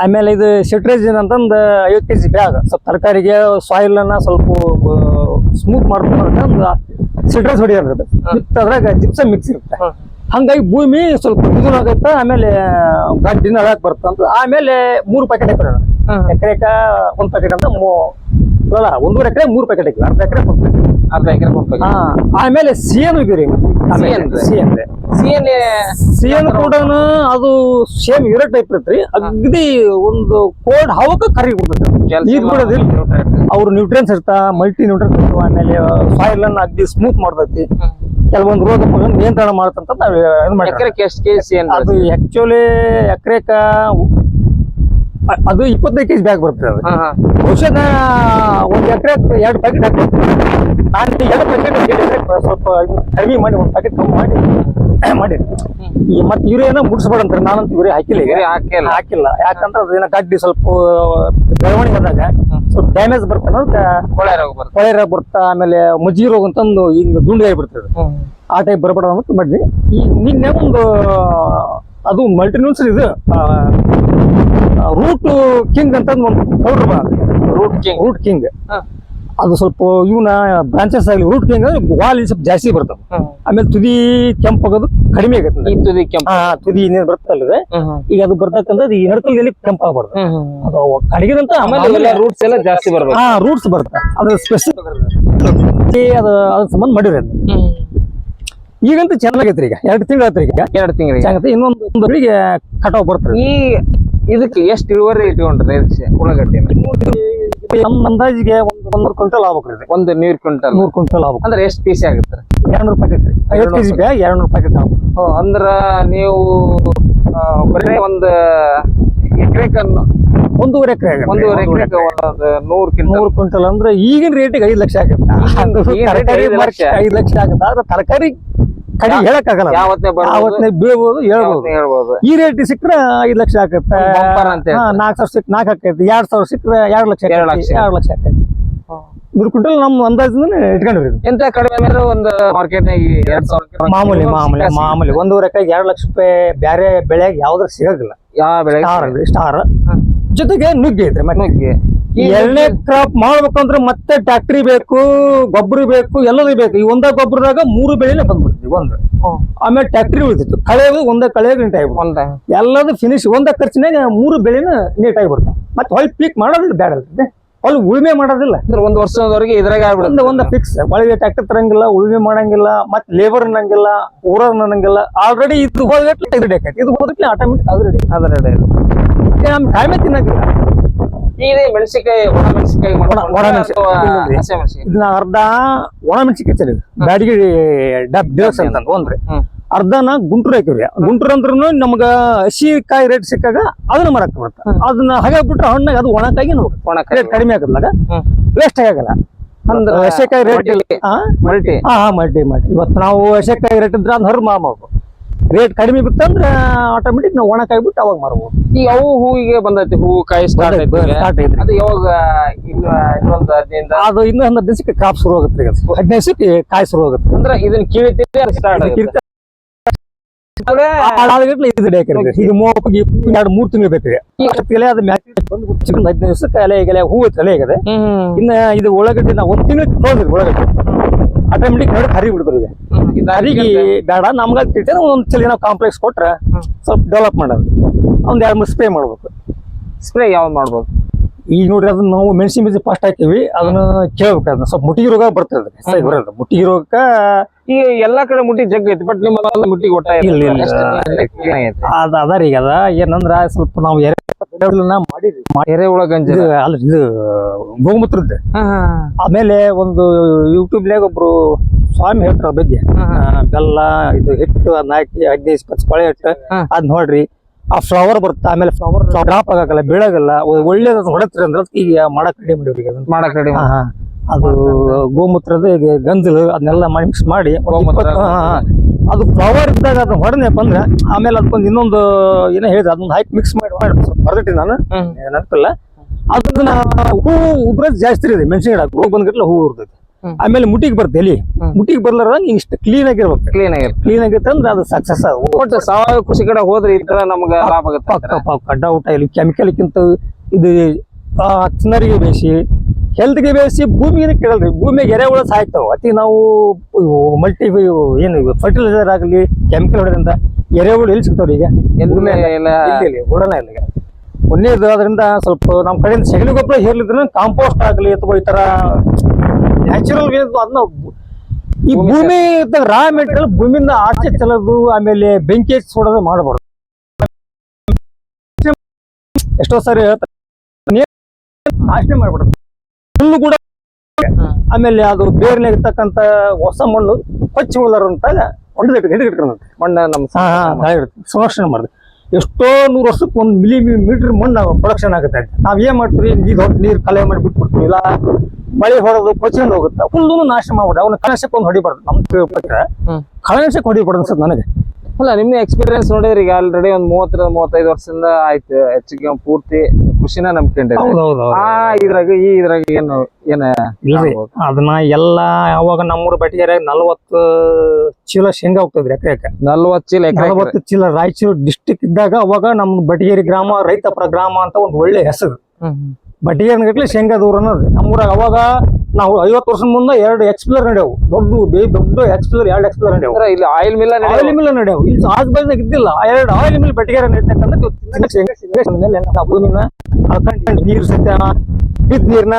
ಆಮೇಲೆ ಇದು ಸಿಟ್ರೇಜಿನ್ ಅಂತಂದು ಐವತ್ತು ಕೆಜಿ ಬ್ಯಾಗ್. ಸ್ವಲ್ಪ ತರಕಾರಿಗೆ ಸಾಯಿಲ್ ಅನ್ನ ಸ್ವಲ್ಪ ಸ್ಮೂತ್ ಮಾಡ್ಕೊಂಡು ಸಿಟ್ರೇಜ್ ಹೊಡಿಯೋದು ಮಿಕ್ಸ್ ಅದ್ರಾಗ ಜಿಪ್ಸಮ್ ಮಿಕ್ಸ್ ಇರುತ್ತೆ. ಹಂಗಾಗಿ ಭೂಮಿ ಸ್ವಲ್ಪ ಆಗತ್ತ ಆಮೇಲೆ ಗಡ್ಡಿನ ಅಳಕ್ ಬರ್ತಂತ ಆಮೇಲೆ ಮೂರು ಪ್ಯಾಕೆಟ್ ಎಕರೆ ಎಕರೆಕ ಒಂದು ಪ್ಯಾಕೆಟ್ ಅಂತ ಮೂ ಅಲ್ಲ ಒಂದೂವರೆ ಎಕರೆ ಮೂರು ಪ್ಯಾಕೆಟ್ ಹಾಕಿವಿ ಅರ್ಧ ಎಕರೆ ಅರ್ಧ ಎಕರೆ ಒಂದು ಪ್ಯಾಕೆಟ್ ಆಮೇಲೆ ಸಿಎನ್ ಹೋಗಿರಿ CN C N CN. CN ಕೂಡ ಅದು ಸೇಮ್ ಇರೋ ಟೈಪ್ ಇರ್ತೈತ್ರಿ ಅಗ್ದಿ ಒಂದು ಕೋಲ್ಡ್ ಹವಕ್ಕ ಕರಿ ಬಿಡ್ತೈತಿ. ನೀರ್ ಬಿಡೋದಿಲ್ಲ. ಅವ್ರು ನ್ಯೂಟ್ರಿಯನ್ಸ್ ಇರ್ತಾ ಮಲ್ಟಿ ನ್ಯೂಟ್ರಿಯನ್ಸ್ ಇರ್ತಾವ. ಆಮೇಲೆ ಸಾಯಿಲ್ ಅನ್ನ ಅಗ್ದಿ ಸ್ಮೂತ್ ಮಾಡ್ತೈತಿ. ಕೆಲವೊಂದು ರೋಗ ನಿಯಂತ್ರಣ ಮಾಡತ್ತಂತ ನಾವು ಇದು ಮಾಡಿ ಅದು ಆಕ್ಚುಲಿ ಎಕರೆಕ ಅದು ಇಪ್ಪತ್ತೈದು ಕೆಜಿ ಬ್ಯಾಗ್ ಬರುತ್ತೆ ಅದು. ನಾ ಒಂದ್ ಎಕರೆ ಎರಡು ಪ್ಯಾಕೆಟ್ ಹಾಕ್ಬೇಕು. ನಾನು ಎರಡು ಪ್ಯಾಕೆಟ್ ಸ್ವಲ್ಪ ಕಡಿಮೆ ಮಾಡಿ ಒಂದು ಪ್ಯಾಕೆಟ್ ಕಮ್ಮಿ ಮಾಡಿ ಮಾಡಿ. ಈ ಮತ್ತೆ ಯೂರಿಯಾನ ಮುಡ್ಸ್ಬೇಡ ಅಂತಾರೆ. ನಾನಂತೂ ಯೂರಿಯಾ ಹಾಕಿಲ್ಲ ಈಗ. ಹಾಕಿಲ್ಲ. ಹಾಕಿಲ್ಲ. ಯಾಕಂದ್ರೆ ಅದೇನ ಗಡ್ಡಿ ಸ್ವಲ್ಪ ಬೆಳವಣಿಗೆ ಆದಾಗ ಸ್ವಲ್ಪ ಡ್ಯಾಮೇಜ್ ಬರ್ತಾನ ಕೊಳೆ ರೋಗ ಬರ್ತದೆ ಕೊಳೆ ರೋಗ ಬರ್ತಾ ಆಮೇಲೆ ಮಜ್ಜಿ ರೋಗ ಅಂತಂದು ಹಿಂಗ್ ದುಂಡಿ ಆಗಿಬಿಡ್ತದೆ ಆ ಟೈಪ್ ಬರಬೇಡ ಅಂತ ಮಾಡಿದ್ವಿ. ಈಗ ನಿನ್ನೆ ಒಂದು ಅದು ಮಲ್ಟಿನ್ಯೂನ್ಸ್ ಇದು ರೂಟ್ ಕಿಂಗ್ ಅಂತ ಒಂದು powder root king root king. ಅದು ಸ್ವಲ್ಪ ಇವನ ಬ್ರಾಂಚಸ್ ಆಗಲಿ ರೂಟ್ ಕಿಂಗ್ ಅಂದ್ರೆ ವಾಲ್ ಸ್ವಲ್ಪ ಜಾಸ್ತಿ ಬರ್ತವೆ ಆಮೇಲೆ ತುದಿ ಕೆಂಪಾಗೋದು ಕಡಿಮೆ ಆಗತ್ತೆ ತುದಿ ಕೆಂಪು. ತುದಿ ಇನ್ನೇನು ಬರ್ತಲ್ವೇ ಈಗ ಅದು ಬರ್ತಕ್ಕಂಥದ್ದು ಈ ಕೆಂಪು ಆಗ್ಬಾರ್ದು. ಅದು ಕಡಿಗಿದಂತ ಆಮೇಲೆ ರೂಟ್ಸ್ ಎಲ್ಲ ಜಾಸ್ತಿ ಬರ್ಬೇಕು. ಹಾ ರೂಟ್ಸ್ ಬರ್ತವೆ ಅದು ಸ್ಪೆಷಲ್ ಅದು ಅದ್ರ ಸಂಬಂಧ ಮಾಡಿರಿ ಈಗಂತೂ ಚೆನ್ನಾಗೈತ್ರಿ ಈಗ ಎರಡು ತಿಂಗಳು ಈಗ ಎರಡು ತಿಂಗಳಿಗೆ. ಚೆನ್ನಾಗೈತೆ. ಇನ್ನೊಂದು ಒಂದು ಬೆಳಿಗ್ಗೆ ಕಟಾವ್ ಬರ್ತದೆ. ಈ ಇದಕ್ಕೆ ಎಷ್ಟು ಇಳುವರಿ ಇಟ್ಕೊಂಡ್ರಿ ಉಳ್ಳಾಗಡ್ಡಿನ ನಮ್ಮ ಅಂದಾಜಿಗೆ ಒಂದು ಒಂದೂರು ಕ್ವಿಂಟಲ್ ಆಗ್ಬೇಕ್ರಿ ಇದು. ಒಂದು ನೀರ್ ಕ್ವಿಂಟಲ್. ನೂರು ಕ್ವಿಂಟಲ್ ಆಗ್ಬೇಕು. ಅಂದ್ರೆ ಎಷ್ಟು ಪೀಸ್ ಆಗುತ್ತೆ? ಎರಡು ನೂರು ಪ್ಯಾಕೆಟ್ ರೀ. ಐವತ್ತು ಕೆಜಿ ಬ್ಯಾಗ್ ಎರಡು ನೂರು ಪ್ಯಾಕೆಟ್ ಆಗ್ಬೇಕು ಅಂದ್ರ ನೀವು ಬರೀ ಒಂದ್ ಒಂದು ಎಕರೆಕ ಒಂದೂವರೆ ಎಕರೆ ಒಂದೂವರೆ ಎಕರೆ. ಒಂದು ನೂರ್ ಕ್ವಿಂಟಲ್. ನೂರು ಕ್ವಿಂಟಲ್ ಅಂದ್ರೆ ಈಗಿನ ರೇಟಿಗೆ ಐದು ಲಕ್ಷ ಆಗುತ್ತೆ. ತರಕಾರಿ. ಐದು ಲಕ್ಷ ಆಗುತ್ತೆ. ಆದ್ರೆ ತರಕಾರಿ ಕಡಿ ಹೇಳಕ್ಕಾಗಲ್ಲ ಯಾವತ್ತೇ ಬರ್ಬೋದು ಆವತ್ತನೇ ಬೀಳ್ಬೋದು ಹೇಳ್ಬೋದು. ಈ ರೇಟ್ ಸಿಕ್ಕರೆ ಐದ್ ಲಕ್ಷ ಹೇಳ್ತಾರೆ. ನಾಲ್ಕು ಸಾವಿರ ಸಿಕ್ ನಾಲ್ಕು ಆಕೈತಿ. ಎರಡ್ ಸಾವಿರ ಸಿಕ್ಕರೆ ಎರಡು ಲಕ್ಷ ಎರಡು ಲಕ್ಷ. ಆಕೈತಿ. ನೂರು ಕ್ವಿಂಟಲ್ ನಮ್ಮ ಅಂದಾಜಿಂದ ಇಟ್ಕೊಂಡಿರಿ. ಎಂತ ಕಡಿಮೆ ಒಂದು ಮಾರ್ಕೆಟ್ ಮಾಮೂಲಿ ಮಾಮೂಲಿ ಮಾಮೂಲಿ. ಒಂದೂವರೆ ಎಕರೆಗೆ ಎರಡು ಲಕ್ಷ ರೂಪಾಯಿ ಬೇರೆ ಬೆಳೆಗೆ ಯಾವ್ದ್ರ ಸಿಗಂಗಿಲ್ಲ ಯಾವ ಬೆಳೆ ಸ್ಟಾರ್ ಸ್ಟಾರ್. ಜೊತೆಗೆ ನುಗ್ಗಿ ಐತ್ರಿ ಮತ್ತೆ. ನುಗ್ಗೆ. ಎರಡನೇ ಕ್ರಾಪ್ ಮಾಡ್ಬೇಕಂದ್ರೆ ಮತ್ತೆ ಟ್ಯಾಕ್ಟ್ರಿ ಬೇಕು ಗೊಬ್ಬರ ಬೇಕು ಎಲ್ಲದೂ ಬೇಕು. ಈ ಒಂದ ಗೊಬ್ಬರದಾಗ ಮೂರು ಬೆಳೆನೇ ಬಂದ್ಬಿಡ್ತೀವಿ ಒಂದು ಆಮೇಲೆ ಟ್ಯಾಕ್ಟ್ರಿ ಉಳಿತಿತ್ತು ಕಳೆ ಒಂದ ಕಳೆ ಗಂಟೆ ಆಗ್ಬಿಡ್ತು ಒಂದ. ಎಲ್ಲದು ಫಿನಿಶ್ ಒಂದ ಖರ್ಚಿನಾಗ ಮೂರು ಬೆಳೆನ ನೀಟಾಗಿ ಬಿಡ್ತಾವ ಮತ್ತೆ ಹೊಳ್ ಪೀಕ್ ಮಾಡೋದು ಬೇಡ ಅಲ್ರಿ. ಹೊಳ್ ಉಳುಮೆ ಮಾಡೋದಿಲ್ಲ. ಅಂದ್ರೆ ಒಂದ್ ವರ್ಷದವರೆಗೆ ಇದ್ರಾಗ ಆಗ್ಬಿಡುತ್ತೆ. ಒಂದು ಫಿಕ್ಸ್ ಒಳಗೆ ಟ್ಯಾಕ್ಟರ್ ತರಂಗಿಲ್ಲ ಉಳುಮೆ ಮಾಡಂಗಿಲ್ಲ ಮತ್ತೆ ಲೇಬರ್ ಅನ್ನಂಗಿಲ್ಲ ಊರರ್ ಅನ್ನಂಗಿಲ್ಲ. ಆಲ್ರೆಡಿ ಇದು ಹೋದ್ರೆ ಇದು ಇದು ಹೋದ್ರೆ ಆಟೋಮೆಟಿಕ್ ಆಲ್ರೆಡಿ ಅದ್ರ. ನಮ್ ಟೈಮೇ ತಿನ್ನಂಗಿಲ್ಲ. ಇದೇ ಒಣ ಮೆಣಸಿನಕಾಯಿ ಒಣ-. ಇಲ್ಲರಿ. ಇದನ್ನ ಅರ್ಧ ಒಣ ಮೆಣಸಿನ್ಕಾಯಿ ಚರಿ ಬ್ಯಾಡಿಗೆ ಡಬ್ ದಿವಸ ಅಂತ ಒಂದ್ರಿ. ಅರ್ಧನ ಗುಂಟೂರು ಹಾಕಿವ್ರಿ. ಗುಂಟೂರು ಅಂದ್ರೂ ನಮ್ಗ ಹಸಿಕಾಯಿ ರೇಟ್ ಸಿಕ್ಕಾಗ ಅದನ್ನ ಮರಕ್ ಬರುತ್ತೆ. ಅದನ್ನ ಹಾಗೆ ಬಿಟ್ರೆ ಹಣ್ಣಾಗ ಅದು ಒಣಕಾಗಿ ಒಣಕಾಯಿ ರೇಟ್ ಕಡಿಮೆ ಆಗದ್ಲಾಗ. ವೇಸ್ಟ್ ಆಗಲ್ಲ. ಅಂದ್ರೆ ಹಸೆಕಾಯಿ ರೇಟ್ ಮಲ್ಟಿ. ಹಾ ಮಲ್ಟಿ. ಮಾಡಿ ಇವತ್ತು ನಾವು ಹಸೆಕಾಯಿ ರೇಟ್ ಇದ್ರೆ ಅಂದ್ರೆ ಹರ್ ಮಾಡಬೇಕು ರೇಟ್ ಕಡಿಮೆ ಬಿತ್ತಂದ್ರೆ ಆಟೋಮೆಟಿಕ್ ನಾವು ಒಣಕಾಯಿ ಬಿಟ್ಟು ಅವಾಗ ಮಾರ್ಬೋದು. ಈಗ ಅವು ಹೂವಿಗೆ ಬಂದೈತಿ ಹೂ ಕಾಯಿ ಸ್ಟಾರ್ಟ್ ಐತಿ ಅದು ಯಾವಾಗ ಇನ್ನು ಇನ್ನೊಂದು ಹದಿನೈದು ಅದು ಇನ್ನೂ ಹನ್ನೊಂದು ದಿವಸಕ್ಕೆ ಕಾಪ್ ಶುರು ಆಗುತ್ತೆ ಹದಿನೈದು ದಿವಸಕ್ಕೆ ಕಾಯಿ ಶುರು ಆಗುತ್ತೆ. ಅಂದ್ರೆ ಇದನ್ನ ಕೀಳಿತೀವಿ ಅದು ಸ್ಟಾರ್ಟ್ ಇದು ಎರಡು ಮೂರು ತಿಂಗಳು ಎಲೆ ಅದು ಮ್ಯಾಚ್ ಬಂದು ಚಿಕನ್ ಹದಿನೈದು ದಿವಸಕ್ಕೆ ಎಲೆ ಎಲೆ ಹೂವು ಎಲೆ ಆಗದೆ ಹ್ಮ್ ಇನ್ನ ಇದು ಉಳ್ಳಾಗಡ್ಡಿ ನಾವು ಒಂದು ತಿಂಗಳು ಕ್ಲೋಸ್ ಉಳ್ಳಾಗಡ್ಡಿ. ಆಟೋಮೆಟಿಕ್ ನೋಡಿ ಹರಿ ಬಿಡ್ತಾರೆ ಈಗ ಹರಿಗೆ ಬೇಡ ನಮ್ಗೆ ತಿಳ್ತಾರೆ ಒಂದು ಚಲಿ ನಾವು ಕಾಂಪ್ಲೆಕ್ಸ್ ಕೊಟ್ರೆ ಸ್ವಲ್ಪ ಡೆವಲಪ್ ಮಾಡೋದು. ಒಂದ್ ಎರಡು ಮೂರು ಸ್ಪ್ರೇ ಮಾಡ್ಬೇಕು. ಸ್ಪ್ರೇ ಯಾವ್ದು ಮಾಡ್ಬೋದು? ಈಗ ನೋಡ್ರಿ ಅದನ್ನ ನಾವು ಮೆಣಸಿನ ಬೀಜ ಫಸ್ಟ್ ಹಾಕಿವಿ ಅದನ್ನ ಕೇಳ್ಬೇಕು ಅದನ್ನ. ಸ್ವಲ್ಪ ಮುಟ್ಟಿಗೆ ರೋಗ ಬರ್ತದೆ ಬರೋದು. ಮುಟ್ಟಿಗೆ ರೋಗಕ್ಕ ಎಲ್ಲಾ ಕಡೆ ಮುಟ್ಟಿ ಜಗ್ ಐತಿ ಬಟ್ ನಿಮ್ಮ ಮುಟ್ಟಿ ಒಟ್ಟ ಇಲ್ಲ, ಇಲ್ಲ. ಅದ ಅದ ರೀ ಈಗ ಅದ. ಏನಂದ್ರ ಸ್ವಲ್ಪ ನಾವು ಎರೆಹುಳ ಗಂಜಿ ಅಲ್ಲ ಇದು ಗೋಮೂತ್ರದ್ದು. ಆಮೇಲೆ ಒಂದು ಯೂಟ್ಯೂಬ್ ನಾಗ ಒಬ್ರು ಸ್ವಾಮಿ ಹೇಳ್ತಾರ ಬಗ್ಗೆ. ಬೆಲ್ಲ ಇದು ಹಿಟ್ಟು ಅದನ್ನ ಹಾಕಿ ಹದಿನೈದು ಇಪ್ಪತ್ತು ಕೊಳೆ ಹಿಟ್ಟು. ಅದ್ ನೋಡ್ರಿ. ಆ ಫ್ಲವರ್ ಬರುತ್ತೆ ಆಮೇಲೆ ಫ್ಲವರ್ ಡ್ರಾಪ್ ಆಗಲ್ಲ ಬೆಳಗಲ್ಲ ಒಳ್ಳೇದ್ ಹೊಡತ್ರಿ ಅಂದ್ರೆ ಈಗ ಮಾಡಕ್ ರೆಡಿ ಮಾಡಿ ಮಾಡಕ್ ರೆಡಿ. ಅದು ಗೋಮೂತ್ರದ ಗಂಜಲು ಅದನ್ನೆಲ್ಲ ಮಿಕ್ಸ್ ಮಾಡಿ ಹಾ, ಹಾ. ಅದು ಪವರ್ ಇದ್ದಾಗ ಅದನ್ನ ಹೊಡೆದೇಪ್ಪ ಅಂದ್ರೆ ಆಮೇಲೆ ಅದಕ್ಕೊಂದು ಇನ್ನೊಂದು ಏನೋ ಹೇಳಿದ್ರೆ ಅದೊಂದು ಹಾಕಿ ಮಿಕ್ಸ್ ಮಾಡಿ ಮಾಡಿ ಬರ್ದಿಟ್ಟಿ ನಾನು. ನೆನಪಿಲ್ಲ. ಅದನ್ನ ಹೂ ಉದ್ರದ್ ಜಾಸ್ತಿ ಇದೆ ಮೆಣಸಿನ ಗಿಡ ಹೋಗಿ ಬಂದ್ಗಟ್ಲೆ ಹೂ ಉರ್ತೈತಿ. ಆಮೇಲೆ ಮುಟ್ಟಿಗೆ ಬರ್ತದೆ ಎಲಿ. ಮುಟಿಗೆ ಮುಟ್ಟಿಗೆ ಬರ್ಲಾರ್ದಂಗ ಇಷ್ಟು ಕ್ಲೀನ್ ಆಗಿರ್ಬೇಕು ಕ್ಲೀನ್ ಆಗಿರುತ್ತೆ ಕ್ಲೀನ್ ಆಗಿರುತ್ತೆ ಅಂದ್ರೆ ಅದು ಸಕ್ಸಸ್ ಒಟ್ಟು ಸಾವಯವ ಕೃಷಿ ಕಡೆ ಹೋದ್ರೆ ಈ ತರ ನಮ್ಗೆ ಲಾಭ ಆಗುತ್ತೆ. ಕಡ್ಡ ಊಟ ಇಲ್ಲಿ. ಕೆಮಿಕಲ್ಗಿಂತ ಇದು ಚಿನ್ನರಿಗೆ ಬೇಸಿ ಬೇಯಿಸಿ ಹೆಲ್ತ್ಗೆ ಬೇಯಿಸಿ ಭೂಮಿಗೆ ಕೇಳಲ್ರಿ ಭೂಮಿಗೆ ಎರೆಹುಳ ಸಾಯ್ತಾವ. ಅತಿ ನಾವು ಮಲ್ಟಿ ಏನು ಫರ್ಟಿಲೈಸರ್ ಆಗಲಿ ಕೆಮಿಕಲ್ ಹೊಡೆದ್ರಿಂದ ಎರೆಹುಳು ಎಲ್ಲಿ ಸಿಗ್ತಾವ್ರಿ ಈಗ? ಎಲ್ಲ ಇಲ್ಲಿ ಈಗ ಒಂದೇದು ಅದರಿಂದ ಸ್ವಲ್ಪ ನಮ್ಮ ಕಡೆಯಿಂದ ಸೆಗಣಿ ಗೊಬ್ಬರ ಹೇರ್ಲಿದ್ರೆ ಕಾಂಪೋಸ್ಟ್ ಆಗಲಿ ಅಥವಾ ಈ ತರ ನ್ಯಾಚುರಲ್ ಅದನ್ನ ಈ ಭೂಮಿ ಇದ್ದಾಗ ರಾ ಮೆಟೀರಿಯಲ್ ಭೂಮಿಯಿಂದ ಆಚೆ ಚೆಲ್ಲೋದು ಆಮೇಲೆ ಬೆಂಕಿ ಹಚ್ಚಿ ಸುಡೋದು ಮಾಡಬಾರ್ದು. ಎಷ್ಟೋ ಸಾರಿ ಹೇಳ್ತಾರೆ. ನೀರ್ ನಾಶನೆ ಮಾಡ್ಬಾರ್ದು. ಹುಲ್ಲು ಕೂಡ ಆಮೇಲೆ ಅದು ಬೇರೆ ಇರ್ತಕ್ಕಂತ ಹೊಸ ಮಣ್ಣು ಕೊಚ್ಚಿ ಉಳ್ಳಾರ ಅಂತ ಹೊಡೆದಿಟ್ಟು ಮಣ್ಣ ನಮ್ಮ ಸಂರಕ್ಷಣೆ ಮಾಡಿದೆ ಎಷ್ಟೋ ನೂರು ವರ್ಷಕ್ಕೆ ಒಂದು ಮಿಲಿ ಮೀಟರ್ ಮಣ್ಣು ಪ್ರೊಡಕ್ಷನ್ ಆಗುತ್ತೆ ನಾವ್ ಏನ್ ಮಾಡ್ತೀವಿ? ನೀರು ಹೊಟ್ಟು ನೀರ್ ಕಲೆ ಮಾಡಿ ಬಿಟ್ಬಿಡ್ತೀವಿ. ಇಲ್ಲ ಮಳೆ ಹೊಡೆದು ಕೊಚ್ಕೊಂಡು ಹೋಗುತ್ತೆ. ಹುಲ್ಲು ನಾಶ ಮಾಡ್ಬಿಡ ಅವನ ಕಳಶಕ್ಕೆ ಒಂದು ಹೊಡಿಬಾರ್ದು. ನಮ್ ಹ್ಮ್. ಕಳಶಕ್ಕೆ ಹೊಡಿಬಾರ್ದು ಅನ್ಸುತ್ತೆ ನನಗೆ. ಅಲ್ಲ ನಿಮ್ಮ ಎಕ್ಸ್ಪೀರಿಯನ್ಸ್ ನೋಡಿದ್ರೆ ಈಗ ಆಲ್ರೆಡಿ ಒಂದು ಮೂವತ್ತರಿಂದ ಮೂವತ್ತೈದು ವರ್ಷದಿಂದ ಆಯ್ತು. ಹೆಚ್ಚಿಗೆ ಪೂರ್ತಿ ಕೃಷಿನ ನಂಬ್ಕೊಂಡಿರಿ ಹೌದೌದು ಆ ಇದ್ರಾಗ ಈ ಇದ್ರಾಗ ಏನು ಏನ ಇಲ್ರಿ ಅದನ್ನ ಎಲ್ಲಾ ಅವಾಗ ನಮ್ಮೂರ ಬಟ್ಟಿಗೆ ನಲ್ವತ್ತು ಚೀಲ ಶೇಂಗಾ ಹೋಗ್ತದ್ರಿ ಎಕರೆ ನಲ್ವತ್ತು ಚೀಲ ನಲವತ್ತು ಚೀಲ ರಾಯಚೂರು ಡಿಸ್ಟಿಕ್ ಇದ್ದಾಗ ಅವಾಗ ನಮ್ ಬಟಗೇರಿ ಗ್ರಾಮ ರೈತಪರ ಗ್ರಾಮ ಅಂತ ಒಂದು ಒಳ್ಳೆ ಹೆಸರು. ಗಟ್ಲೆ ಶೇಂಗಾ ದೂರ ಅನ್ನೋದು. ನಮ್ಮೂರಾಗ ಅವಾಗ ನಾವು ಐವತ್ತು ವರ್ಷದ ಮುಂದೆ ಎರಡು ಎಕ್ಸ್ಪ್ಲೋರ್ ನಡೆಯವು. ದೊಡ್ಡ ಬೇ- ದೊಡ್ಡ ಎಕ್ಸ್ಪ್ಲೋರ್ ಎರಡು ಎಕ್ಸ್ಪ್ಲೋರ್ ನಡೆಯವು. ಇಲ್ಲಿ ಆಯಿಲ್ ಮಿಲ್ ಆಯಿಲ್ ಮಿಲ್ ನಡೆಯವು. ಇಲ್ಲಿ ಆಜುಬಾಜುನಾಗ ಇದ್ದಿಲ್ಲ. ಆ ಎರಡು ಆಯಿಲ್ ಮಿಲ್ ಬಟ್ಟಿಗೆ ನಡೀತಕ್ಕಂಥ ನೀರು ಸತ್ಯ ಬಿದ್ದ ನೀರ್ನ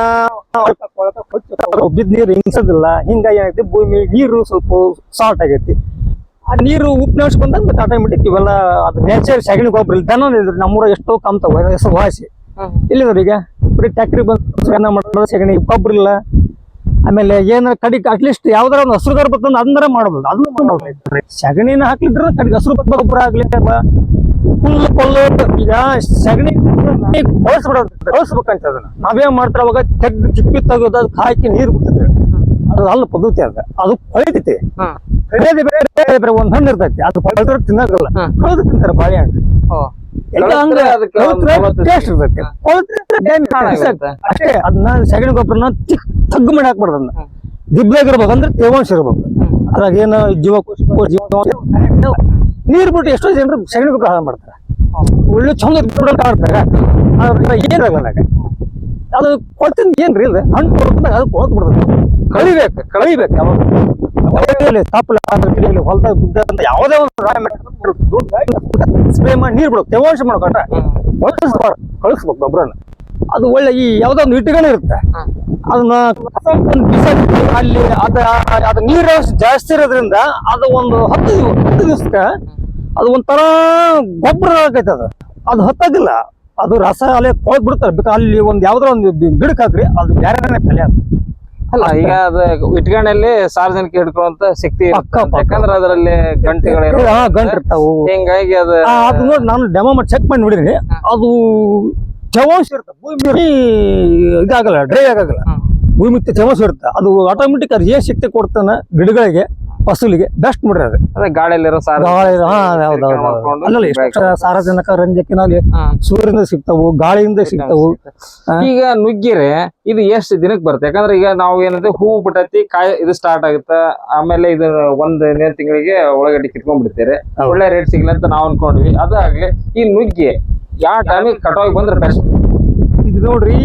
ಬಿದ್ದ ನೀರು ಹಿಂಗ್ಸದಿಲ್ಲ. ಹಿಂಗಾಗಿ ಏನಾಗೈತಿ ಭೂಮಿ ನೀರು ಸ್ವಲ್ಪ ಸಾಲ್ಟ್ ಆಗೈತಿ. ಆ ನೀರು ಉಪ್ಪಿನಂಶ ಬಂದಾಗ ಆಟೋಮೆಟಿಕ್ ಇವೆಲ್ಲ ಅದು ನೇಚರ್ ಸಗಣಿ ಗೊಬ್ಬರ ಇಲ್ಲ ದನ ನಮ್ಮೂರ ಎಷ್ಟೋ ಕಮ್ತಾವ ಹೆಸರು ವಾಸಿ. ಇಲ್ಲಿದ್ರು ಈಗ ಬರೀ ಟ್ಯಾಕ್ಟ್ರಿ ಬಂದು ಸಗಣ ಮಾಡೋದು ಸಗಣಿ ಗೊಬ್ಬರ ಇಲ್ಲ. ಆಮೇಲೆ ಏನಾರ ಕಡಿಗೆ ಅಟ್ಲೀಸ್ಟ್ ಯಾವ್ದಾರ ಒಂದು ಹಸಿರು ಗೊಬ್ಬರ ಬರ್ತಂದ್ರೆ ಅದನ್ನ ಮಾಡ್ಬೋದು ಅದನ್ನ ಮಾಡ್ಬೋದು. ಸಗಣಿನ ಹಾಕ್ಲಿದ್ರೆ ಕಡಿಗೆ ಹಸಿರು ಗೊಬ್ಬರ ಆಗ್ಲಿ ಫುಲ್ ಹುಲ್ಲು ಕೊಲ್ಲು ಈಗ ಸಗಣಿ ಬಳಸ್ಬಿಡೋದು ಬಳಸ್ಬೇಕಂತ ಅದನ್ನ. ನಾವೇನ್ ಮಾಡ್ತಾರೆ ಅವಾಗ ತೆಗ್ದು ಚಿಪ್ಪಿ ತೆಗೆದು ಅದಕ್ಕೆ ಹಾಕಿ ನೀರು ಬಿಡ್ತಿದ್ವಿ ಅದು ಅಲ್ಲ ಪದ್ಧತಿ ಅದ. ಅದು ಕೊಳಿತೈತಿ ಕಳೆದು ಬೇರೆ ಬೇರೆ ಬೇರೆ ಒಂದ್ ಹಣ್ಣು ಇರ್ತೈತಿ. ಅದು ಕಳೆದ್ರೆ ತಿನ್ನೋದಿಲ್ಲ ಬಾಳೆ ಕಳೆದು ತಿಂತಾರೆ ಬಾಳೆಹಣ್ಣು ಅಷ್ಟೇ ಅದನ್ನ ಸಗಣಿ ಗೊಬ್ಬರನ ತಿಕ್ ತಗ್ಗು ಮಾಡಿ ಹಾಕ್ಬಾರ್ದು ಅದನ್ನ. ದಿಬ್ಲಾಗ ಇರ್ಬೇಕು ಅಂದ್ರೆ ತೇವಾಂಶ ಇರ್ಬೇಕು. ಅದ್ರಾಗ ಏನು ಜೀವಕೋಶ ಜೀವ ನೀರ್ ಬಿಟ್ಟು ಎಷ್ಟೋ ಜನರು ಸಗಣಿ ಗೊಬ್ಬರ ಹಾಳು ಮಾಡ್ತಾರೆ. ಒಳ್ಳೆ ಚಂದ ನನಗೆ ಅದು ಕೊಡ್ತಿಂದ ಏನ್ರಿ ಇದು ಹಣ್ಣು ಅದು ಕೊಳತ್ ಬಿಡ್ತದೆ. ಕಳಿಬೇಕು ಕಳಿಬೇಕು ಯಾವಾಗ. ತಪ್ಪಲ ಹೊಲದಾಗ ಬಿದ್ದಂತ ಯಾವುದೇ ಒಂದು ಸ್ಪ್ರೇ ಮಾಡಿ ನೀರು ಬಿಡೋದು ತೇವಾಂಶ ಮಾಡ್ಕೊಂಡ್ರೆ ಕಳಿಸ್ಬಾರ್ದು ಕಳಿಸ್ಬೇಕು ಗೊಬ್ಬರನ. ಅದು ಒಳ್ಳೆ ಈ ಯಾವ್ದೋ ಒಂದು ಇಟ್ಟುಗಣೆ ಇರುತ್ತೆ. ಅದನ್ನ ಬಿಸ ಅಲ್ಲಿ ಅದ ಅದ ನೀರು ಜಾಸ್ತಿ ಇರೋದ್ರಿಂದ ಅದು ಒಂದು ಹತ್ತು ಹತ್ತು ದಿವ್ಸಕ್ಕೆ ಅದು ಒಂಥರ ಗೊಬ್ಬರ ಆಗೈತೆ ಅದು. ಅದು ಹತ್ತದಿಲ್ಲ. ಅದು ರಸ ಅಲ್ಲೇ ಕೊಳಗ್ ಬಿಡ್ತಾರೆ. ಬೇಕಾ ಅಲ್ಲಿ ಒಂದ್ ಯಾವ್ದಾರ ಒಂದು ಗಿಡಕ್ ಗಿಡಕ್ಕೆ ಹಾಕ್ರಿ ಅದು ಬೇರೆ ಕಲೆ ಅದು. ಅಲ್ಲ ಈಗ ಅದ ಇಟ್ಕೊಂಡಲ್ಲಿ ಸಾರ್ವಜನಿಕ ಹಿಡ್ಕೊಳ್ಳುವಂತ ಶಕ್ತಿ. ಯಾಕಂದ್ರೆ ಅದರಲ್ಲಿ ಗಂಟೆಗಳು ಗಂಟು ಇರ್ತಾವು. ಹಿಂಗಾಗಿ ಅದ ಅದು ನೋಡಿ ನಾನು ಡೆಮೋ ಮಾಡಿ ಚೆಕ್ ಮಾಡಿ ನೋಡಿದ್ರಿ ಅದು ಚವಾಂಶ ಇರುತ್ತೆ. ಭೂಮಿ ಇದಾಗಲ್ಲ ಡ್ರೈ ಆಗಲ್ಲ. ಭೂಮಿ ಚಮಸ್ ಇರುತ್ತೆ. ಅದು ಆಟೋಮೆಟಿಕ್ ಅದು ಏನ್ ಶಕ್ತಿ ಕೊಡ್ತಾನೆ ಗಿಡಗಳಿಗೆ. ಫಸಲಿಗೆ ಬೆಸ್ಟ್ ಬಿಡ್ರಿ ಅದು. ಅದೇ ಗಾಳಿಯಲ್ಲಿರೋ ಸಾರ ಸಾರಜನಕ ರಂಜಕಿನಲ್ಲಿ ಸೂರ್ಯನಿಂದ ಸಿಗ್ತಾವು ಗಾಳಿಯಿಂದ ಸಿಗ್ತಾವು ಈಗ ನುಗ್ಗಿರೆ ಇದು ಎಷ್ಟು ದಿನಕ್ಕೆ ಬರುತ್ತೆ? ಯಾಕಂದ್ರೆ ಈಗ ನಾವು ಏನಂದ್ರೆ ಹೂವು ಬಿಟ್ಟತಿ ಕಾಯಿ ಇದು ಸ್ಟಾರ್ಟ್ ಆಗುತ್ತೆ. ಆಮೇಲೆ ಇದು ಒಂದ್ ತಿಂಗಳಿಗೆ ಒಳಗಡೆ ಕಿತ್ಕೊಂಡ್ ಬಿಡ್ತೀರಿ ಒಳ್ಳೆ ರೇಟ್ ಸಿಗಲ್ಲ ಅಂತ ನಾವು ಅನ್ಕೊಂಡ್ವಿ. ಅದಾಗ್ಲಿ ಈ ನುಗ್ಗಿ ಯಾವ ಟೈಮಿಗೆ ಕಟಾವಿಗೆ ಬಂದ್ರೆ ಬೆಸ್ಟ್ ಇದು ನೋಡ್ರಿ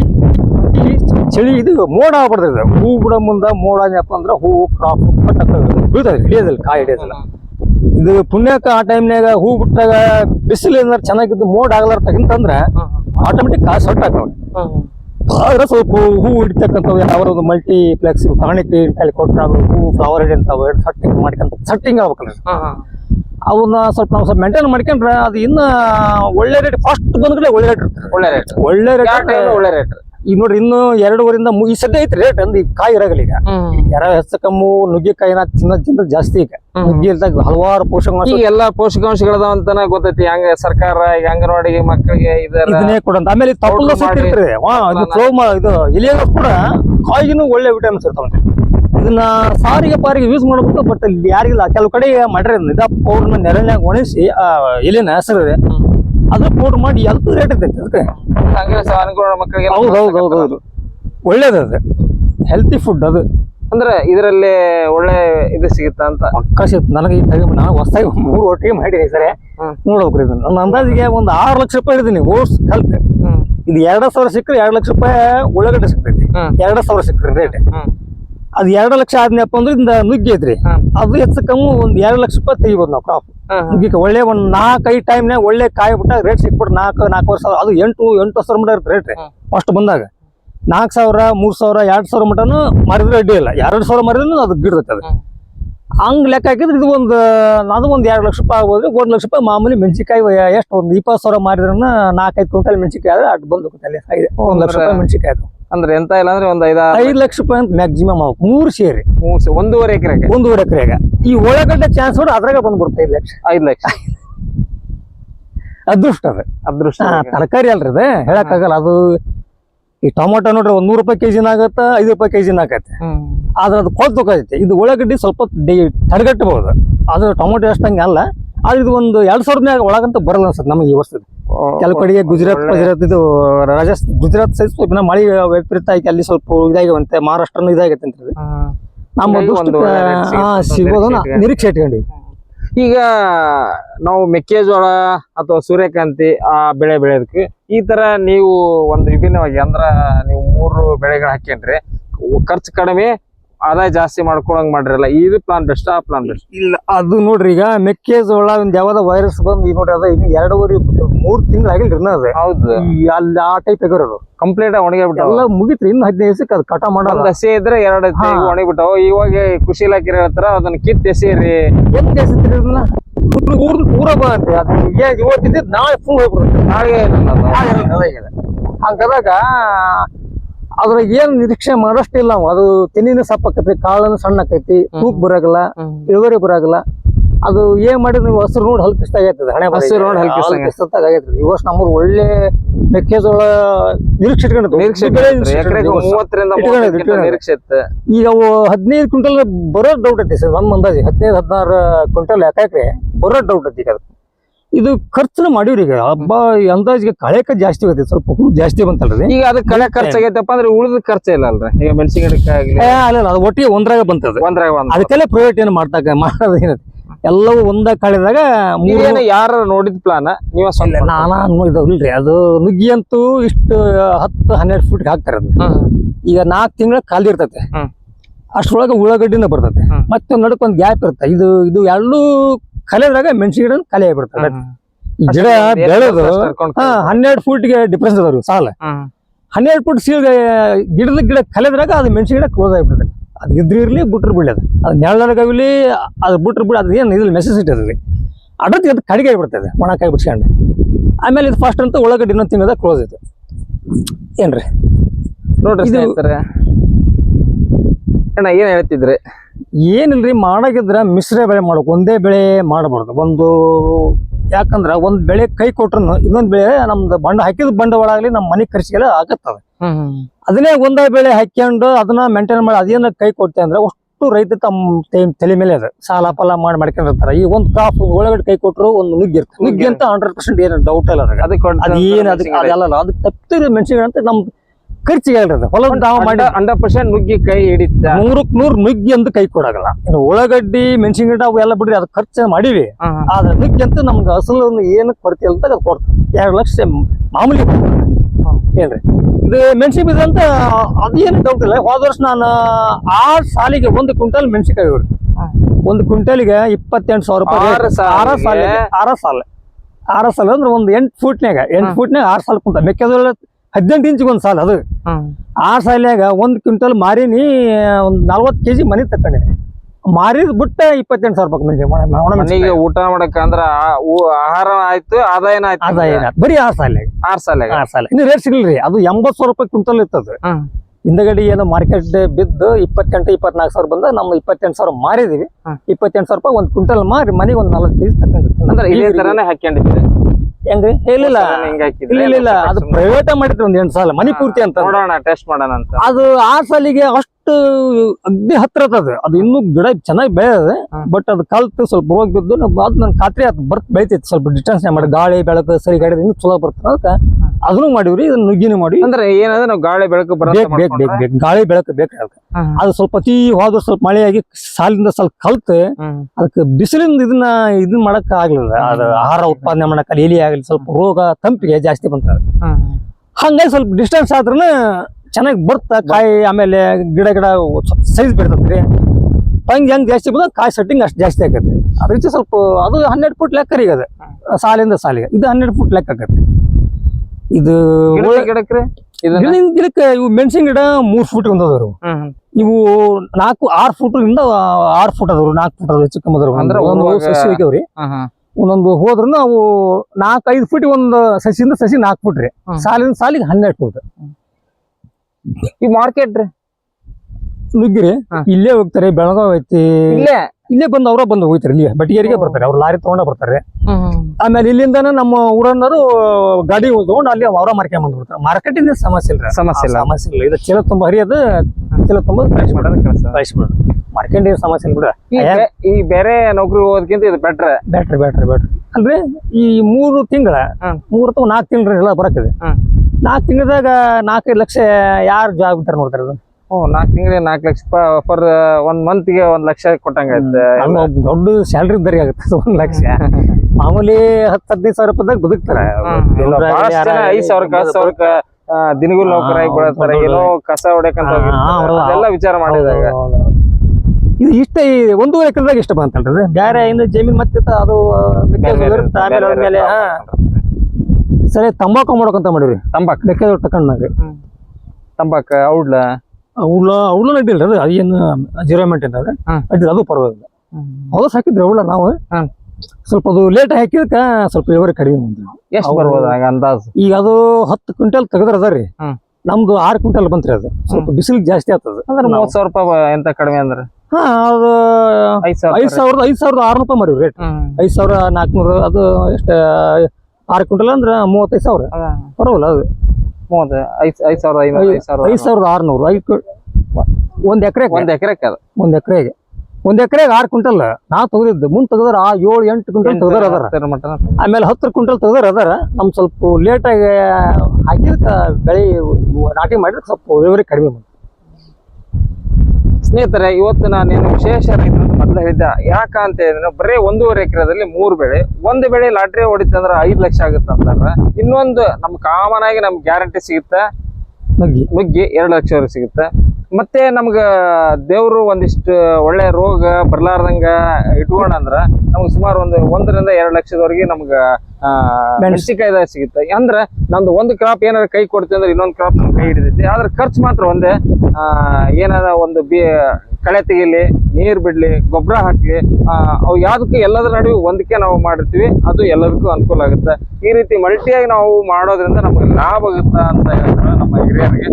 ಚಳಿ ಇದು ಮೋಡ ಆಗ್ಬಿಡ್ತದೆ. ಹೂ ಬಿಡೋ ಮುಂದೆ ಮೋಡ ಏನಪ್ಪ ಅಂದ್ರೆ ಹೂವು ಕ್ರಾಪ್ ಬೀಳ್ತದೆ. ಹಿಡಿಯೋದಿಲ್ಲ ಕಾಯಿ ಹಿಡಿಯೋದಿಲ್ಲ. ಇದು ಪುಣ್ಯಕ್ಕೆ ಆ ಟೈಮ್ನಾಗ ಹೂ ಬಿಟ್ಟಾಗ ಬಿಸಿಲು ಏನಾರ ಚೆನ್ನಾಗಿದ್ದು ಮೋಡ ಆಗ್ಲಾರ್ದಂತಂದ್ರೆ ಆಟೋಮೆಟಿಕ್ ಕಾಯಿ ಸೊಟ್ಟ ಹಾಕವ್ ಆದ್ರೆ ಸ್ವಲ್ಪ ಹೂ ಹಿಡಿತಕ್ಕಂಥವು ಯಾವ ಒಂದು ಮಲ್ಟಿಪ್ಲೆಕ್ಸ್ ಕಾಣಿಕೆ ಕೊಟ್ಟರೆ ಅದು ಹೂ ಫ್ಲವರ್ ಹಿಡಿಯಂತಾವ ಸಟ್ಟಿಂಗ್ ಮಾಡ್ಕೊಂತ ಸಟ್ಟಿಂಗ್ ಆಗ್ಬೇಕಲ್ಲ. ಅವನ್ನ ಸ್ವಲ್ಪ ನಾವು ಸ್ವಲ್ಪ ಮೇಂಟೈನ್ ಮಾಡ್ಕೊಂಡ್ರೆ ಅದು ಇನ್ನ ಒಳ್ಳೆ ರೇಟ್ ಫಸ್ಟ್ ಬಂದ್ಕಡೆ ಒಳ್ಳೆ ರೇಟ್ ಇರ್ತದೆ. ಒಳ್ಳೆ ರೇಟ್ ಒಳ್ಳೆ ರೇಟ್ ಒಳ್ಳೆ ರೇಟ್ ಈಗ ನೋಡ್ರಿ ಇನ್ನು ಎರಡೂವರಿಂದ ಈ ಸದ್ಯ ಐತ್ರಿ ರೇಟ್ ಅಂದ್ರೆ ಈ ಕಾಯಿ ಇರಾಗಲ್ಲ ಈಗ. ಯಾರ ಹೆಚ್ಚು ಕಮ್ಮು ನುಗ್ಗಿಕಾಯಿನ ತಿನ್ನೋದ್ ಜನರು ಜಾಸ್ತಿ ಈಗ. ನುಗ್ಗಿ ಇಲ್ದಾಗ ಹಲವಾರು ಪೋಷಕಾಂಶ ಎಲ್ಲ ಪೋಷಕಾಂಶಗಳದಾವ ಅಂತಾನೆ ಗೊತ್ತೈತಿ. ಹಂಗ ಸರ್ಕಾರ ಈಗ ಅಂಗನವಾಡಿ ಮಕ್ಕಳಿಗೆ ಇದನ್ನೇ ಕೊಡಂತ ಆಮೇಲೆ ತಪ್ಪಲ Powder ಮಾಡಿ ಸಿಗ್ತಿರ್ತದೆ ಇದು ಫ್ಲೋ ಇದು ಎಲಿಯಾಗ ಕೂಡ ಕಾಯಿಗೂ ಒಳ್ಳೆ ವಿಟಮಿನ್ಸ್ ಇರ್ತಾವಂತೆ ಇದನ್ನ ಸಾರಿಗೆ ಪಾರಿಗೆ ಯೂಸ್ ಮಾಡ್ಬೇಕು ಬಟ್ ಇಲ್ಲಿ ಯಾರಿಗಿಲ್ಲ. ಕೆಲವು ಕಡೆ ಮಾಡ್ರಿ ಅದನ್ನ ಇದ ಪೌಡರ್ನ ನೆರಳಿನಾಗ ಒಣಗಿಸಿ ಆ ಎಲೆನ ಹೆಸರು ಅದ್ರ ಪೌಡರ್ ಮಾಡಿ ಎಲ್ಲೂ ರೇಟ್ ಇದ್ದೈತೆ ಅದಕ್ಕೆ. ಸ- ಮಕ್ಕಳಿಗೆ ಹೌದು ಹೌದು ಹೌದು ಹೌದು. ಒಳ್ಳೇದು ಅದು. ಹೆಲ್ತಿ ಫುಡ್ ಅದು. ಅಂದ್ರೆ ಇದರಲ್ಲಿ ಒಳ್ಳೆ ಇದು ಸಿಗುತ್ತಾ ಅಂತ? ಪಕ್ಕ ನನಗೆ ಈ ಟೈಮ್ ನಾನು ಹೊಸದಾಗಿ ಮೂರು ಒಟ್ಟಿಗೆ ಮಾಡಿದೆ ಸರಿ. ನೋಡ್ಬೇಕ್ರಿ ಇದನ್ನ ನನ್ನ ಅಂದಾಜಿಗೆ ಒಂದು ಆರು ಲಕ್ಷ ರೂಪಾಯಿ ಹಿಡಿದೀನಿ ಓಸ್ ಕಲ್ತೆ ಇದು ಎರಡು ಸಾವಿರ ಸಿಕ್ಕರೆ ಎರಡು ಲಕ್ಷ ರೂಪಾಯಿ ಉಳ್ಳಾಗಡ್ಡೆ ಸಿಗ್ತೈತಿ. ಎರಡ ಸಾವಿರ ಸಿಕ್ಕರೆ ರೇಟ್ ಅದು ಎರಡು ಲಕ್ಷ ಆದ್ನಪ್ಪ ಅಂದ್ರೆ ಇಂದ ನುಗ್ಗಿ ಐತ್ರಿ. ಅದು ಹೆಚ್ಚು ಕಮ್ಮಿ ಒಂದು ಎರಡು ಲಕ್ಷ ರೂಪಾಯಿ ತೆಗಿಬೋದು ನಾವು ಕ್ರಾಪ್ ನುಗ್ಗಿಕಾಯಿ ಒಳ್ಳೆ ಒಂದ್ ನಾಲ್ಕೈದು ಟೈಮ್ನಾಗ ಒಳ್ಳೆ ಕಾಯಿ ಬಿಟ್ಟಾಗ ರೇಟ್ ಸಿಕ್ಬಿಟ್ಟು ನಾಲ್ಕು ನಾಲ್ಕು ಸಾವಿರ ಅದು ಎಂಟು ಎಂಟು ಸಾವಿರ ಮಟ ಇರುತ್ತೆ ರೇಟ್. ಫಸ್ಟ್ ಬಂದಾಗ. ನಾಲ್ಕು ಸಾವಿರ ಮೂರ್ ಸಾವಿರ ಎರಡ್ ಸಾವಿರ ಮಟನು ಮಾರಿದ್ರೆ ಅಡ್ಡಿ ಇಲ್ಲ. ಎರಡು ಸಾವಿರ ಮಾರಿದ್ರು ಅದು ಗಿಡತ್ತೆ ಅದು. ಹಂಗ್ ಲೆಕ್ಕ ಹಾಕಿದ್ರೆ ಇದು ಒಂದು ಅದು ಒಂದು ಎರಡು ಲಕ್ಷ ರೂಪಾಯಿ ಆಗ್ಬೋದು ಒಂದ್ ಲಕ್ಷ ರೂಪಾಯಿ ಮಾಮೂಲಿ ಮೆಣಸಿಕಾಯಿ ಎಷ್ಟು ಒಂದು ಇಪ್ಪತ್ತು ಸಾವಿರ ಮಾರಿದ್ರೆ ನಾಲ್ಕೈದು ಕ್ವಿಂಟಲ್ ಮೆಣಸಿಕಾಯಿ ಆದ್ರೆ ಅಟ್ ಬಂದು ಒಂದ್ ಲಕ್ಷ ರೂಪಾಯಿ ಮೆಣಸಿಕಾಯಿ ಅದು. ಅಂದ್ರೆ ಎಂತ ಇಲ್ಲ ಅಂದ್ರೆ ಒಂದ್ ಐದ ಐದು ಲಕ್ಷ ರೂಪಾಯಿ ಅಂತ ಮ್ಯಾಕ್ಸಿಮಮ್ ಅವ್ ಮೂರು ಸೇರಿ. ಮೂರು ಸೇರಿ ಒಂದೂವರೆ ಎಕರೆಗೆ. ಒಂದೂವರೆ ಎಕರೆಗ. ಈ ಒಳಗಡೆ ಚಾನ್ಸ್ ಕೂಡ ಅದ್ರಾಗ ಬಂದ್ಬಿಡುತ್ತೆ ಐದ್ ಲಕ್ಷ. ಐದ್ ಲಕ್ಷ. ಅದೃಷ್ಟ ಅದೇ. ಅದೃಷ್ಟ ತರಕಾರಿ ಅಲ್ರಿ ಅದು. ಹೇಳಕ್ಕಾಗಲ್ಲ. ಅದು ಈ ಟೊಮೊಟೊ ನೋಡ್ರಿ ಒಂದ್ ನೂರು ರೂಪಾಯಿ ಕೆಜಿನ ಆಗತ್ತ ಐದು ರೂಪಾಯಿ ಕೆಜಿನ ಆಗತ್ತೆ. ಆದ್ರೆ ಅದು ಹೋಗೈತೆ ಇದು ಉಳ್ಳಾಗಡ್ಡಿ ಸ್ವಲ್ಪ ತಡಗಟ್ಟಬಹುದು ತಡೆಗಟ್ಟಬಹುದು. ಆದ್ರೆ ಟೊಮೊಟೊ ಅಷ್ಟಂಗೆ ಅಲ್ಲ. ಆದ್ರೆ ಇದು ಒಂದು ಎರಡ್ ಸಾವಿರದ ಮ್ಯಾಗ ಒಳಗಂತ ಬರಲ್ಲ ಅನ್ಸುತ್ತೆ ನಮಗೆ ಈ ವರ್ಷದ ಕೆಲವು ಕಡೆಗೆ ಗುಜರಾತ್ ಗುಜರಾತ್ ಇದು ರಾಜಸ್ಥಾನ ಗುಜರಾತ್ ಸೈಡ್ ಸ್ವಲ್ಪ ಮಳೆ ವೈಪರೀತ ಆಗಿ ಅಲ್ಲಿ ಸ್ವಲ್ಪ ಇದಾಗಿವಂತೆ ಮಹಾರಾಷ್ಟ್ರನೂ ಇದಾಗೈತೆ ಅಂತ. ನಮ್ಮ ಸಿಗೋದನ್ನ ಸಿಗೋದು ನಿರೀಕ್ಷೆ ಇಟ್ಕೊಂಡಿ ಈಗ ನಾವು ಮೆಕ್ಕೆಜೋಳ ಅಥವಾ ಸೂರ್ಯಕಾಂತಿ ಆ ಬೆಳೆ ಬೆಳೆಯೋದಕ್ಕೆ ಈ ತರ ನೀವು ಒಂದು ವಿಭಿನ್ನವಾಗಿ ಅಂದ್ರ ನೀವು ಮೂರು ಬೆಳೆಗಳು ಹಾಕ್ಯನ್ರಿ ಖರ್ಚು ಕಡಿಮೆ ಆದಾಯ ಜಾಸ್ತಿ ಮಾಡ್ಕೊಳಂಗ್ ಮಾಡ್ರಲ್ಲ ಇದು ಪ್ಲಾನ್ ಬೆಸ್ಟ್ ಆ ಪ್ಲಾನ್ ಬೆಸ್ಟ್ ಇಲ್ಲ ಅದು ನೋಡ್ರಿ ಈಗ ಮೆಕ್ಕೆಜೋಳ ಒಂದ್ ಯಾವ್ದ ವೈರಸ್ ಬಂದ್ ಈಗ ನೋಡ್ರಿ ಅದ ಇನ್ನು ಎರಡೂವರೆ ಮೂರ್ ತಿಂಗಳು ಆಗಿಲ್ರಿ ಇನ್ನ ಅದು. ಹೌದು. ಅಲ್ಲಿ ಆ ಟೈಪ್ ಆಗಿರೋದು ಕಂಪ್ಲೀಟ್ ಒಣಗಿಬಿಟ್ಟು ಎಲ್ಲ ಮುಗಿತ್ರಿ ಇನ್ನು ಹದಿನೈದು ದಿವಸಕ್ಕೆ ಅದು ಕಟ ಮಾಡೋದು ಹಸಿ ಇದ್ರೆ ಎರಡು ಒಣಗಿಬಿಟ್ಟಾವ ಇವಾಗ ಕೃಷಿ ಇಲಾಖೆ ಹೇಳ್ತಾರ ಅದನ್ನ ಕಿತ್ ಎಸಿರಿ ಎಲ್ಲಿ ಎಸಿತ್ರಿ ಅದನ್ನ ಊರ್ ಪೂರ ಬಂತೆ ಅದು ಇವತ್ತಿದ್ದು ನಾಳೆ ಫುಲ್ ಹೋಗ್ಬಿಡುತ್ತೆ. ನಾಳೆ. ಹಂಗದಾಗ ಅದ್ರ ಏನ್ ನಿರೀಕ್ಷೆ ಮಾಡೋಷ್ಟಿಲ್ಲ ನಾವು ಅದು ತಿನ್ನಿನ ಸಪ್ಪಕ್ಕೈತಿ ಕಾಳನ್ನು ಸಣ್ಣ ಆಕೈತಿ ತೂಕ್ ಬರಾಗಲ್ಲ ಇಳುವರಿ ಬರಾಗಲ್ಲ ಅದು ಏನ್ ಮಾಡಿದ್ರೆ ನೀವು ಹಸಿರು ನೋಡಿ ಹಲ್ಕಿಸ್ತಾಗೈತದ ಹಣೆ ಹಸಿರು ನೋಡಿ ಹಲ್ಕಿಸ್ದಂಗೆ. ಆಗೈತ್ರಿ ಈ ವರ್ಷ ನಮ್ಮದು ಒಳ್ಳೆ ಮೆಕ್ಕೆಜೋಳ ನಿರೀಕ್ಷೆ ಇಟ್ಕೊಂಡಿದ್ವು. ನಿರೀಕ್ಷೆ ಈಗ ಅವು ಹದಿನೈದು ಕ್ವಿಂಟಲ್ ಬರೋ ಡೌಟ್ ಐತಿ ಸರ್ ಒಂದ್ ಅಂದಾಜಿ. ಹದಿನೈದು ಹದಿನಾರು ಕ್ವಿಂಟಲ್ ಯಾಕೆ ಬರೋ ಡೌಟ್ ಐತಿ ಈಗ ಅದು. ಇದು ಖರ್ಚು ಮಾಡಿವ್ರಿ ಈಗ. ಹಬ್ಬ ಅಂದಾಜಿಗೆ ಕಳೆಕ ಜಾಸ್ತಿ ಹೋಗೈತಿ ಸ್ವಲ್ಪ ಜಾಸ್ತಿ ಬಂತಲ್ರಿ. ಈಗ ಅದಕ್ಕೆ ಕಳೆ ಖರ್ಚಾಗೈತಪ್ಪ ಅಂದ್ರೆ ಉಳಿದ ಖರ್ಚ ಇಲ್ಲ ಅಲ್ರಿ? ಈಗ ಮೆಣಸಿನಕಾಯಿ ಏ, ಅಲ್ಲ ಅದು ಒಟ್ಟಿಗೆ ಒಂದ್ರಾಗ ಬಂತದ. ಒಂದ್ರಾಗ ಬಂದ ಅದಕ್ಕೆಲ್ಲ ಪ್ರೈವೇಟ್ ಏನು ಮಾಡ್ತಾಕ ಮಾಡೋದು ಏನೈತಿ ಎಲ್ಲವೂ ಒಂದ ಕಳೆದಾಗ ಮೂರೇನ ಯಾರ ನೋಡಿದ ಪ್ಲಾನ್ ನೀವ ನಾನು ನಾನಾ ಇಲ್ರಿ ಅದು ನುಗ್ಗಿ ಅಂತೂ ಇಷ್ಟು ಹತ್ತು ಹನ್ನೆರಡು ಫೀಟ್ ಹಾಕ್ತಾರೆ ಅದನ್ನ ಈಗ ನಾಲ್ಕು ತಿಂಗಳ ಖಾಲಿ ಇರ್ತೈತೆ. ಅಷ್ಟ್ರೊಳಗೆ ಉಳ್ಳಾಗಡ್ಡಿನ ಬರ್ತೈತೆ. ಮತ್ತೆ ನಡಕ್ ಒಂದ್ ಗ್ಯಾಪ್ ಇರುತ್ತೆ. ಇದು ಇದು ಎರಡು ಕಲೆದಾಗ ಮೆಣಸಿನ ಗಿಡ ಕಲೆ ಆಗ್ಬಿಡ್ತಾರೆ ಗಿಡ ಬೆಳೆದು ಹನ್ನೆರಡು ಫೂಟ್ಗೆ ಡಿಫ್ರೆನ್ಸ್ ಅದಾವ್ರಿ ಸಾಲ. ಹನ್ನೆರಡು ಫುಟ್ ಸೀಳ್ ಗಿಡದ ಗಿಡ ಕಲೆದ್ರಾಗ ಅದು ಮೆಣಸಿನ ಗಿಡ ಕ್ಲೋಸ್ ಆಗಿಬಿಡ್ತದೆ. ಅದು ಇದ್ರೆ ಇರಲಿ ಬಿಟ್ರು ಬಿಡ್ಲಿ ಅದು ನೆಲದಾಗಲಿ ಅದು ಬಿಟ್ರು ಬಿಡ ಅದು ಏನು ಇದ್ರಲ್ಲಿ ಮೆಸೇಜ್ ಇಟ್ಟದ್ರಿ ಅಡತಿ ಅದು ಕಡಿಗೆ ಆಗಿಬಿಡ್ತದೆ ಒಣಕಾಯಿ ಬಿಡ್ಸ್ಕೊಂಡು. ಆಮೇಲೆ ಇದು ಫಸ್ಟ್ ಅಂತ ಒಳಗಡೆ ಇನ್ನೊಂದು ತಿಂಗಳ ಕ್ಲೋಸ್ ಐತೆ ಏನ್ರಿ? ನೋಡ್ರಿ ಅಣ್ಣ ಏನ್ ಹೇಳ್ತಿದ್ರಿ? ಏನಿಲ್ರಿ ಮಾಡಾಗಿದ್ರೆ ಮಿಶ್ರ ಬೆಳೆ ಮಾಡಬೇಕು. ಒಂದೇ ಬೆಳೆ ಮಾಡಬಾರ್ದು. ಒಂದು ಯಾಕಂದ್ರೆ ಒಂದ್ ಬೆಳೆ ಕೈ ಕೊಟ್ರು ಇನ್ನೊಂದ್ ಬೆಳೆ ನಮ್ದು ಬಂಡ ಹಾಕಿದ ಬಂಡವಾಳ ಆಗ್ಲಿ ನಮ್ಮ ಮನೆ ಖರ್ಚಿಗೆಲ್ಲ ಆಗತ್ತದ. ಅದನ್ನೇ ಒಂದೇ ಬೆಳೆ ಹಾಕ್ಕೊಂಡು ಅದನ್ನ ಮೇಂಟೈನ್ ಮಾಡಿ ಅದೇನ ಕೈ ಕೊಡ್ತೇವೆ ಅಂದ್ರೆ ಅಷ್ಟು ರೈತ ತಮ್ಮ ತಲೆ ಮೇಲೆ ಅದು. ಸಾಲ ಫಲ ಮಾಡಿ ಮಾಡ್ಕೊಂಡಿರ್ತಾರ. ಈ ಒಂದ್ ಕ್ರಾಫ್ ಒಳಗಡೆ ಕೈ ಕೊಟ್ಟರು ಒಂದು ನುಗ್ಗಿ ಇರ್ತದೆ ನುಗ್ಗಿ ಅಂತ ಹಂಡ್ರೆಡ್ ಪರ್ಸೆಂಟ್ ಏನು ಡೌಟ್ ಇಲ್ಲ ಅದಕ್ಕೆ ಅದೇನು ಅದಕ್ಕೆ ಅದೆಲ್ಲ ಅದಕ್ಕೆ ತಪ್ಪಿರೋ ಮೆಣಸಿನ ಅಂತ ನಮ್ ಖರ್ಚಿಗೆ ಹೇಳ್ರಿ ಹೊಲ ನಾವು ಮಾಡಿ ಹಂಡ್ರೆಡ್ ಪರ್ಸೆಂಟ್ ನುಗ್ಗಿ ಕೈ ಹಿಡಿತ. ನೂರಕ್ ನೂರ್ ನುಗ್ಗಿ ಅಂತ ಕೈ ಕೊಡಾಗಲ್ಲ. ಇನ್ನು ಉಳ್ಳಾಗಡ್ಡಿ ಮೆಣಸಿನ ಗಿಡ ಅವು ಎಲ್ಲ ಬಿಡ್ರಿ ಅದು ಖರ್ಚು ಮಾಡಿವಿ. ಆದ್ರೆ ನುಗ್ಗಿ ಅಂತ ನಮ್ಗೆ ಅಸಲು ಏನು ಕೊರತೆ ಅಂತ ಅದು ಕೊಡ್ತಾರೆ. ಎರಡು ಲಕ್ಷ ಮಾಮೂಲಿ. ಏನ್ರಿ ಇದು ಮೆಣಸಿನ ಬೀಜ ಅಂತ ಅದೇನು ಡೌಟ್ ಇಲ್ಲ. ಹೋದ ವರ್ಷ ನಾನು ಆರು ಸಾಲಿಗೆ ಒಂದು ಕ್ವಿಂಟಲ್ ಮೆಣಸಿನಕಾಯಿ ಇವ್ರಿ ಒಂದು ಕ್ವಿಂಟಲ್ಗೆ ಇಪ್ಪತ್ತೆಂಟು ಸಾವಿರ ರೂಪಾಯಿ ಆರು ಸಾಲ ಆರ ಸಾಲ. ಆರ ಸಾಲ ಅಂದ್ರೆ ಒಂದು ಎಂಟು ಫೂಟ್ನ್ಯಾಗ. ಎಂಟು ಫೂಟ್ನ್ಯಾಗ ಆರು ಸಾಲ ಕುಂಟ ಮೆಕ್ಕೆಜೋಳ ಹದಿನೆಂಟು ಇಂಚಿಗೆ ಒಂದು ಸಾಲ ಅದು. ಆ ಸಾಲ್ಯಾಗ ಒಂದ್ ಕ್ವಿಂಟಲ್ ಮಾರಿನಿ ಒಂದ್ ನಲ್ವತ್ತು ಕೆಜಿ ಮನಿ ತಕೊಂಡಿನಿ ಮಾರಿದ್ ಬಿಟ್ಟ ಇಪ್ಪತ್ತೆಂಟು ಸಾವಿರ ರೂಪಾಯಿ ಮನೆಗೆ ಊಟ ಮಾಡಕ ಅಂದ್ರ ಆಹಾರ ಆಯ್ತು ಆದಾಯನ ಆಯ್ತು. ಆದಾಯ ಏನ ಬರೀ ಆ ಸಾಲ್ಯಾಗ. ಆರ್ ಸಾಲ್ಯಾಗ. ಆರ್ ಸಾಲ ಇನ್ನು ರೇಟ್ ಸಿಗಲ್ರಿ ಅದು ಎಂಬತ್ತು ಸಾವಿರ ರೂಪಾಯಿ ಕ್ವಿಂಟಲ್ ಇರ್ತದ ಹಿಂದಗಡೆ ಏನು ಮಾರ್ಕೆಟ್ ಬಿದ್ದು ಇಪ್ಪತ್ತೆಂಟು ಇಪ್ಪತ್ನಾಲ್ಕು ಸಾವಿರ ಬಂದ ನಮ್ಮ ಇಪ್ಪತ್ತೆಂಟು ಸಾವಿರ ಮಾರಿದೀವಿ. ಇಪ್ಪತ್ತೆಂಟು ಸಾವಿರ ರೂಪಾಯಿ ಒಂದ್ ಕ್ವಿಂಟಲ್ ಮಾರಿ ಮನೆಗೆ ಒಂದ್ ನಲ್ವತ್ತು ಕೆಜಿ ತಕೊಂಡಿರ್ತೀವಿ ಅಂದ್ರೆ ಇದೇ ತರಾನೇ ಹಾಕೊಂಡಿದ್ರಿ ಹೆಂಗ್ರಿ? ಇಲ್ಲ ಹಿಂಗ ಇಲ್ಲ ಇಲ್ಲ ಇಲ್ಲ ಅದು ಪ್ರೈವೇಟ್ ಮಾಡಿದ್ರಿ ಒಂದ್ ಎಂಟು ಸಾಲ ಮನಿ ಪೂರ್ತಿ ಅಂತ. ನೋಡೋಣ ಟೆಸ್ಟ್ ಮಾಡೋಣ ಅಂತ. ಅದು ಆ ಸಾಲಿಗೆ ಅಷ್ಟು ಅಗ್ನಿ ಹತ್ರ ಅದು ಅದು ಇನ್ನೂ ಗಿಡ ಚೆನ್ನಾಗಿ ಬೆಳೆದ ಬಟ್ ಅದು ಕಲ್ತು ಸ್ವಲ್ಪ ರೋಗ ಬಿದ್ದು ಅದು ನನ್ ಖಾತ್ರಿ ಅದು ಬರ್ತ್ ಬೆಳಿತೈತಿ ಸ್ವಲ್ಪ ಡಿಸ್ಟೆನ್ಸ್ ಮಾಡಿ ಗಾಳಿ ಬೆಳಕು ಸರಿ ಗಾಡಿ ಇನ್ನೂ ಚಲೋ ಬರ್ತದೆ ಅದಕ್ಕೆ ಅದನ್ನು ಮಾಡಿವ್ರಿ ಇದನ್ನ ನುಗ್ಗಿನೂ ಮಾಡಿ ಅಂದ್ರೆ ಏನಂದ್ರೆ ನಾವು ಗಾಳಿ ಬೆಳಕು ಬೇಕು ಬೇಕ್ ಬೇಕ್ ಬೇಕು. ಗಾಳಿ ಬೆಳಕು ಬೇಕು ಅದಕ್ಕೆ. ಅದು ಸ್ವಲ್ಪ ಅತಿ ಹೋದ್ರೆ ಸ್ವಲ್ಪ ಮಳೆಯಾಗಿ ಸಾಲಿಂದ ಸ್ವಲ್ಪ ಕಲ್ತು. ಅದಕ್ಕೆ ಬಿಸಿಲಿಂದ ಇದನ್ನ ಇದನ್ನ ಮಾಡಕ್ ಆಗ್ಲಿಲ್ಲ. ಅದು ಆಹಾರ ಉತ್ಪಾದನೆ ಮಾಡಕ್ ಎಲಿ ಆಗಲಿ ಸ್ವಲ್ಪ ರೋಗ ತಂಪಿಗೆ ಜಾಸ್ತಿ ಬಂತ. ಹಂಗಾಗಿ ಸ್ವಲ್ಪ ಡಿಸ್ಟೆನ್ಸ್ ಆದ್ರೂ ಚೆನ್ನಾಗಿ ಬರ್ತ ಕಾಯಿ ಆಮೇಲೆ ಗಿಡ ಗಿಡ ಸ್ವಲ್ಪ ಸೈಜ್ ಬಿಡ್ತದ್ರಿ. ಹಂಗೆ ಹೆಂಗ್ ಜಾಸ್ತಿ ಬಂದ ಕಾಯಿ ಸೆಟ್ಟಿಂಗ್ ಅಷ್ಟು ಜಾಸ್ತಿ ಆಗತ್ತೆ ಅದಕ್ಕೆ ಸ್ವಲ್ಪ ಅದು ಹನ್ನೆರಡು ಫುಟ್ ಲೆಕ್ಕ ರೀ ಅದು. ಸಾಲಿಂದ ಸಾಲಿಗೆ. ಇದು ಹನ್ನೆರಡು ಫುಟ್ ಲೆಕ್ಕ ಆಗತ್ತೆ ಇದು ಗಿಡಕ್ರಿ ಗಿಡಕ್ಕೆ ಇವು ಮೆಣಸಿನ ಗಿಡ ಮೂರ್ ಫೂಟ್ ಹ್ಮ್. ಇವು ನಾಲ್ಕು ಆರ್ ಫುಟ್ ಇಂದ ಆರ್ ಫೂಟ್ ಅದಾವ್ರು ನಾಲ್ಕು ಫೂಟ್ ಅದಾವ ಹೆಚ್ಚು ಕಮ್ಮಿ ಅದಾವ್ರು. ಅಂದ್ರೆ ಒಂದು ಸಸಿ ಹೋಗ್ಯಾವ್ರಿ. ಒಂದೊಂದು ಹೋದ್ರು ಅವು ನಾಲ್ಕು ಐದು ಫೀಟ್ ಒಂದು ಸಸಿಯಿಂದ ಸಸಿ ನಾಲ್ಕು ಫುಟ್ ರೀ. ಸಾಲಿಂದ ಸಾಲಿಗೆ ಹನ್ನೆರಡು ಫೂಟ್ ಈ ಮಾರ್ಕೆಟ್ ರೀ? ನುಗ್ಗಿರಿ. ಇಲ್ಲೇ ಹೋಗ್ತಾರೆ ಬೆಳಗಾವ್ ಐತಿ. ಇಲ್ಲೇ? ಇಲ್ಲೇ ಬಂದು ಅವ್ರ ಬಂದು ಹೋಗ್ತಾರೆ ಇಲ್ಲಿ ಬಟ್ಟಿಗೇರಿಗೆ ಬರ್ತಾರೆ ಅವ್ರು ಲಾರಿ ತಗೊಂಡ ಬರ್ತಾರೆ. ಆಮೇಲೆ ಇಲ್ಲಿಂದನ ನಮ್ಮ ಊರನ್ನರು ಗಾಡಿ ತಗೊಂಡು ಅಲ್ಲಿ ಅವರ ಮಾರ್ಕೆಟ್ ಬಂದ್ಬಿಡ್ತಾರೆ. ಮಾರ್ಕೆಟಿಂದ ಸಮಸ್ಯೆ ಇಲ್ಲ. ಸಮಸ್ಯೆ ಇಲ್ಲ. ಸಮಸ್ಯೆ ಇಲ್ಲ. ಇದು ಚೀಲ ತುಂಬ ಹರಿಯೋದು ಚೀಲ ತುಂಬ ಕೆಲ್ಸ. ಕಳಿಸ್ಬಿಡೋದು ಮಾರ್ಕೆಟ್ ಸಮಸ್ಯೆ ಇಲ್ಲ ಬಿಡ. ಈ ಬೇರೆ ನೌಕರಿ ಹೋಗೋದಕ್ಕಿಂತ ಇದು ಬೆಟ್ರ್ ಬೆಟ್ರ್ ಬೆಟ್ರ್ ಬೆಟ್ರ್ ಅಲ್ರಿ ಈ ಮೂರು ತಿಂಗಳ. ಮೂರು ಅಥವಾ ನಾಲ್ಕು ತಿಂಗಳ ಎಲ್ಲ ಬರಕಿದೆ. ನಾಲ್ಕು ತಿಂಗಳದಾಗ ನಾಲ್ಕೈದು ಲಕ್ಷ ಯಾರು ಜಾಬ್ ಬಿಡ್ತಾರೆ ನೋಡ್ತಾರೆ ಅದು? ಓ ನಾಲ್ಕು ತಿಂಗಳಿಗೆ ನಾಲ್ಕು ಲಕ್ಷ ಫಾರ್ ಒಂದು ಮಂತ್ಗೆ ಒಂದು ಲಕ್ಷ ಕೊಟ್ಟಂಗೆ ದೊಡ್ಡ ಸ್ಯಾಲ್ರಿ ದರಿ ಆಗುತ್ತೆ ಒಂದ್ ಲಕ್ಷ. ಮಾಮೂಲಿ ಹತ್ತು ಹದಿನೈದು ಸಾವಿರ ರೂಪಾಯಿದಾಗ ಬದುಕ್ತಾರೆ. ಐದು ಸಾವಿರಕ್ಕ ಹತ್ತು ಸಾವಿರಕ್ಕ ದಿನಗೂಲಿ ನೌಕರಾಗಿ ಬಿಡತ್ತಾರೆ ಏನೋ ಕಸ ಹೊಡೆಕಂತ ಎಲ್ಲ ವಿಚಾರ ಮಾಡಿದಾಗ. ಇದು ಇಷ್ಟ ಒಂದೂವರೆ ಎಕರೆದಾಗ ಇಷ್ಟ ಬಂತಲ್ರಿ ಬೇರೆ ಇನ್ನು ಜಮೀನ್ ಮತ್ತೆ ಅದು ಆಮೇಲೆ ಸರಿ ತಂಬಾಕು ಮಾಡೋಕಂತ ಮಾಡಿವ್ರಿ ತಂಬಾಕು. ಮೆಕ್ಕೆಜೋಳ ತಕೊಂಡ್ರಿ ತಂಬಾಕ ಔಡ್ಲ? ಔಡ್ಲ ಔಡ್ಲ ಅಡ್ಡಿಲ್ಲ ಅದು ಏನು ಜೀರೋ ಮೇಂಟೈನ್ ಅಂತ. ಅಡ್ಡಿಲ್ಲ ಅದು ಪರವಾಗಿಲ್ಲ. ಅದು ಸಾಕಿದ್ರಿ ಔಡ್ಲ ನಾವು. ಸ್ವಲ್ಪ ಅದು ಲೇಟ್ ಹಾಕಿದಕ್ಕ ಸ್ವಲ್ಪ ಇಳುವರಿ ಕಡಿಮೆ ಎಷ್ಟು. ಬರ್ಬೋದು ಹಂಗ ಅಂದಾಜ್? ಈಗ ಅದು ಹತ್ತು ಕ್ವಿಂಟಲ್ ತೆಗದ್ರ ಅದ ರೀ. ನಮ್ದು ಆರು ಕ್ವಿಂಟಲ್ ಬಂತ್ರಿ ಅದು. ಸ್ವಲ್ಪ ಬಿಸಿಲು ಜಾಸ್ತಿ ಆಗ್ತದ. ಅಂದ್ರೆ ಮೂವತ್ ಸಾವಿರ ರೂಪಾಯಿ ಎಂತ ಕಡಿಮೆ ಅಂದ್ರೆ? ಹಾ ಅದು ಐದ್ ಸಾವಿರ ಐದ್ ಸಾವಿರದ ಐದ್ ಸಾವಿರದ ಆರ್ನೂರು ರೂಪಾಯಿ ಮಾಡಿವಿ ರೇಟ್. ಐದ್ ಸಾವಿರ ನಾಲ್ಕುನೂರು ಅದು ಎಷ್ಟು ಆರು ಕ್ವಿಂಟಲ್ ಅಂದ್ರೆ ಮೂವತ್ತೈದು ಸಾವಿರ. ಪರವಾಗಿಲ್ಲ ಅದು. ಮೂವತ್ ಐದ್ ಐದು ಸಾವಿರದ ಐನೂರು ಐದ್ ಸಾವಿರದ ಐದ್ ಸಾವಿರದ ಆರ್ನೂರು ಐದು ಒಂದ್ ಎಕರೆ ಒಂದ್ ಎಕರೆ ಅದ. ಒಂದ್ ಎಕರೆಗೆ. ಒಂದ್ ಎಕರೆಗೆ ಆರು ಕ್ವಿಂಟಲ್ ನಾ ತೆಗೆದಿದ್ದು. ಮುಂದ್ ತಗದ್ರ ಆ ಏಳು ಎಂಟು ಕ್ವಿಂಟಲ್ ತೆಗ್ದಾರ ಅದರ. ಆಮೇಲೆ ಹತ್ತು ಕ್ವಿಂಟಲ್ ತೆಗ್ದಾರ ಅದಾರ. ನಮ್ ಸ್ವಲ್ಪ ಲೇಟ್ ಆಗಿ ಹಾಕಿದಕ್ಕ ಬೆಳೆ ನಾಟಿ ಮಾಡಿದ್ರೆ ಸ್ವಲ್ಪ ಇಳುವರಿ ಕಡಿಮೆ ಬಂತು. ಸ್ನೇಹಿತರೆ ಇವತ್ತು ನಾನೇನು ವಿಶೇಷ ರೈತ ಅಂತ ಮೊದಲು ಹೇಳಿದ್ದೆ. ಯಾಕ ಅಂತ ಹೇಳಿದ್ರೆ ಬರೀ ಒಂದೂವರೆ ಎಕರೆದಲ್ಲಿ ಮೂರು ಬೆಳೆ. ಒಂದು ಬೆಳೆ ಲಾಟ್ರಿ ಹೊಡಿತಂದ್ರೆ ಐದು ಲಕ್ಷ ಆಗುತ್ತೆ ಅಂತಾರೆ ಇನ್ನೊಂದು ನಮ್ ಕಾಮನ್ ಆಗಿ ನಮ್ಗೆ ಗ್ಯಾರಂಟಿ ಸಿಗುತ್ತೆ. ನುಗ್ಗಿ. ನುಗ್ಗಿ ಎರಡು ಲಕ್ಷವರೆಗೆ ಸಿಗುತ್ತೆ. ಮತ್ತೆ ನಮ್ಗ ದೇವರು ಒಂದಿಷ್ಟು ಒಳ್ಳೆ ರೋಗ ಬರ್ಲಾರ್ದಂಗ ಇಟ್ಕೊಂಡಂದ್ರ ನಮ್ಗೆ ಸುಮಾರು ಒಂದು ಒಂದರಿಂದ ಎರಡು ಲಕ್ಷದವರೆಗೆ ನಮ್ಗ ಮೆಣಸಿನಕಾಯ್ದಾಗ ಸಿಗುತ್ತೆ. ಅಂದ್ರ ನಮ್ದು ಒಂದು ಕ್ರಾಪ್ ಏನಾದ್ರು ಕೈ ಕೊಡ್ತೀವಿ ಅಂದ್ರೆ ಇನ್ನೊಂದು ಕ್ರಾಪ್ ನಮ್ ಕೈ ಹಿಡಿದೈತಿ ಆದ್ರೆ ಖರ್ಚು ಮಾತ್ರ ಒಂದೇ. ಆ, ಏನಾರ ಒಂದು ಬಿ ಕಳೆ ತೆಗಿಲಿ, ನೀರು ಬಿಡ್ಲಿ ಗೊಬ್ಬರ ಹಾಕ್ಲಿ ಅವು ಯಾವುದಕ್ಕೆ ಎಲ್ಲದರ ನಡುವೆ ಒಂದಕ್ಕೆ ನಾವು ಮಾಡಿರ್ತೀವಿ, ಅದು ಎಲ್ಲದಕ್ಕೂ ಅನುಕೂಲ ಆಗುತ್ತೆ. ಈ ರೀತಿ ಮಲ್ಟಿಯಾಗಿ ನಾವು ಮಾಡೋದ್ರಿಂದ ನಮ್ಗೆ ಲಾಭ ಆಗುತ್ತೆ ಅಂತ ಹೇಳ್ತಾರೆ ನಮ್ಮ ಹಿರಿಯರಿಗೆ.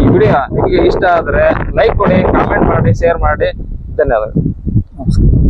ಈ ವಿಡಿಯೋ ನಿಮಗೆ ಇಷ್ಟ ಆದ್ರೆ ಲೈಕ್ ಕೊಡಿ ಕಾಮೆಂಟ್ ಮಾಡಿ ಶೇರ್ ಮಾಡಿ. ಧನ್ಯವಾದಗಳು.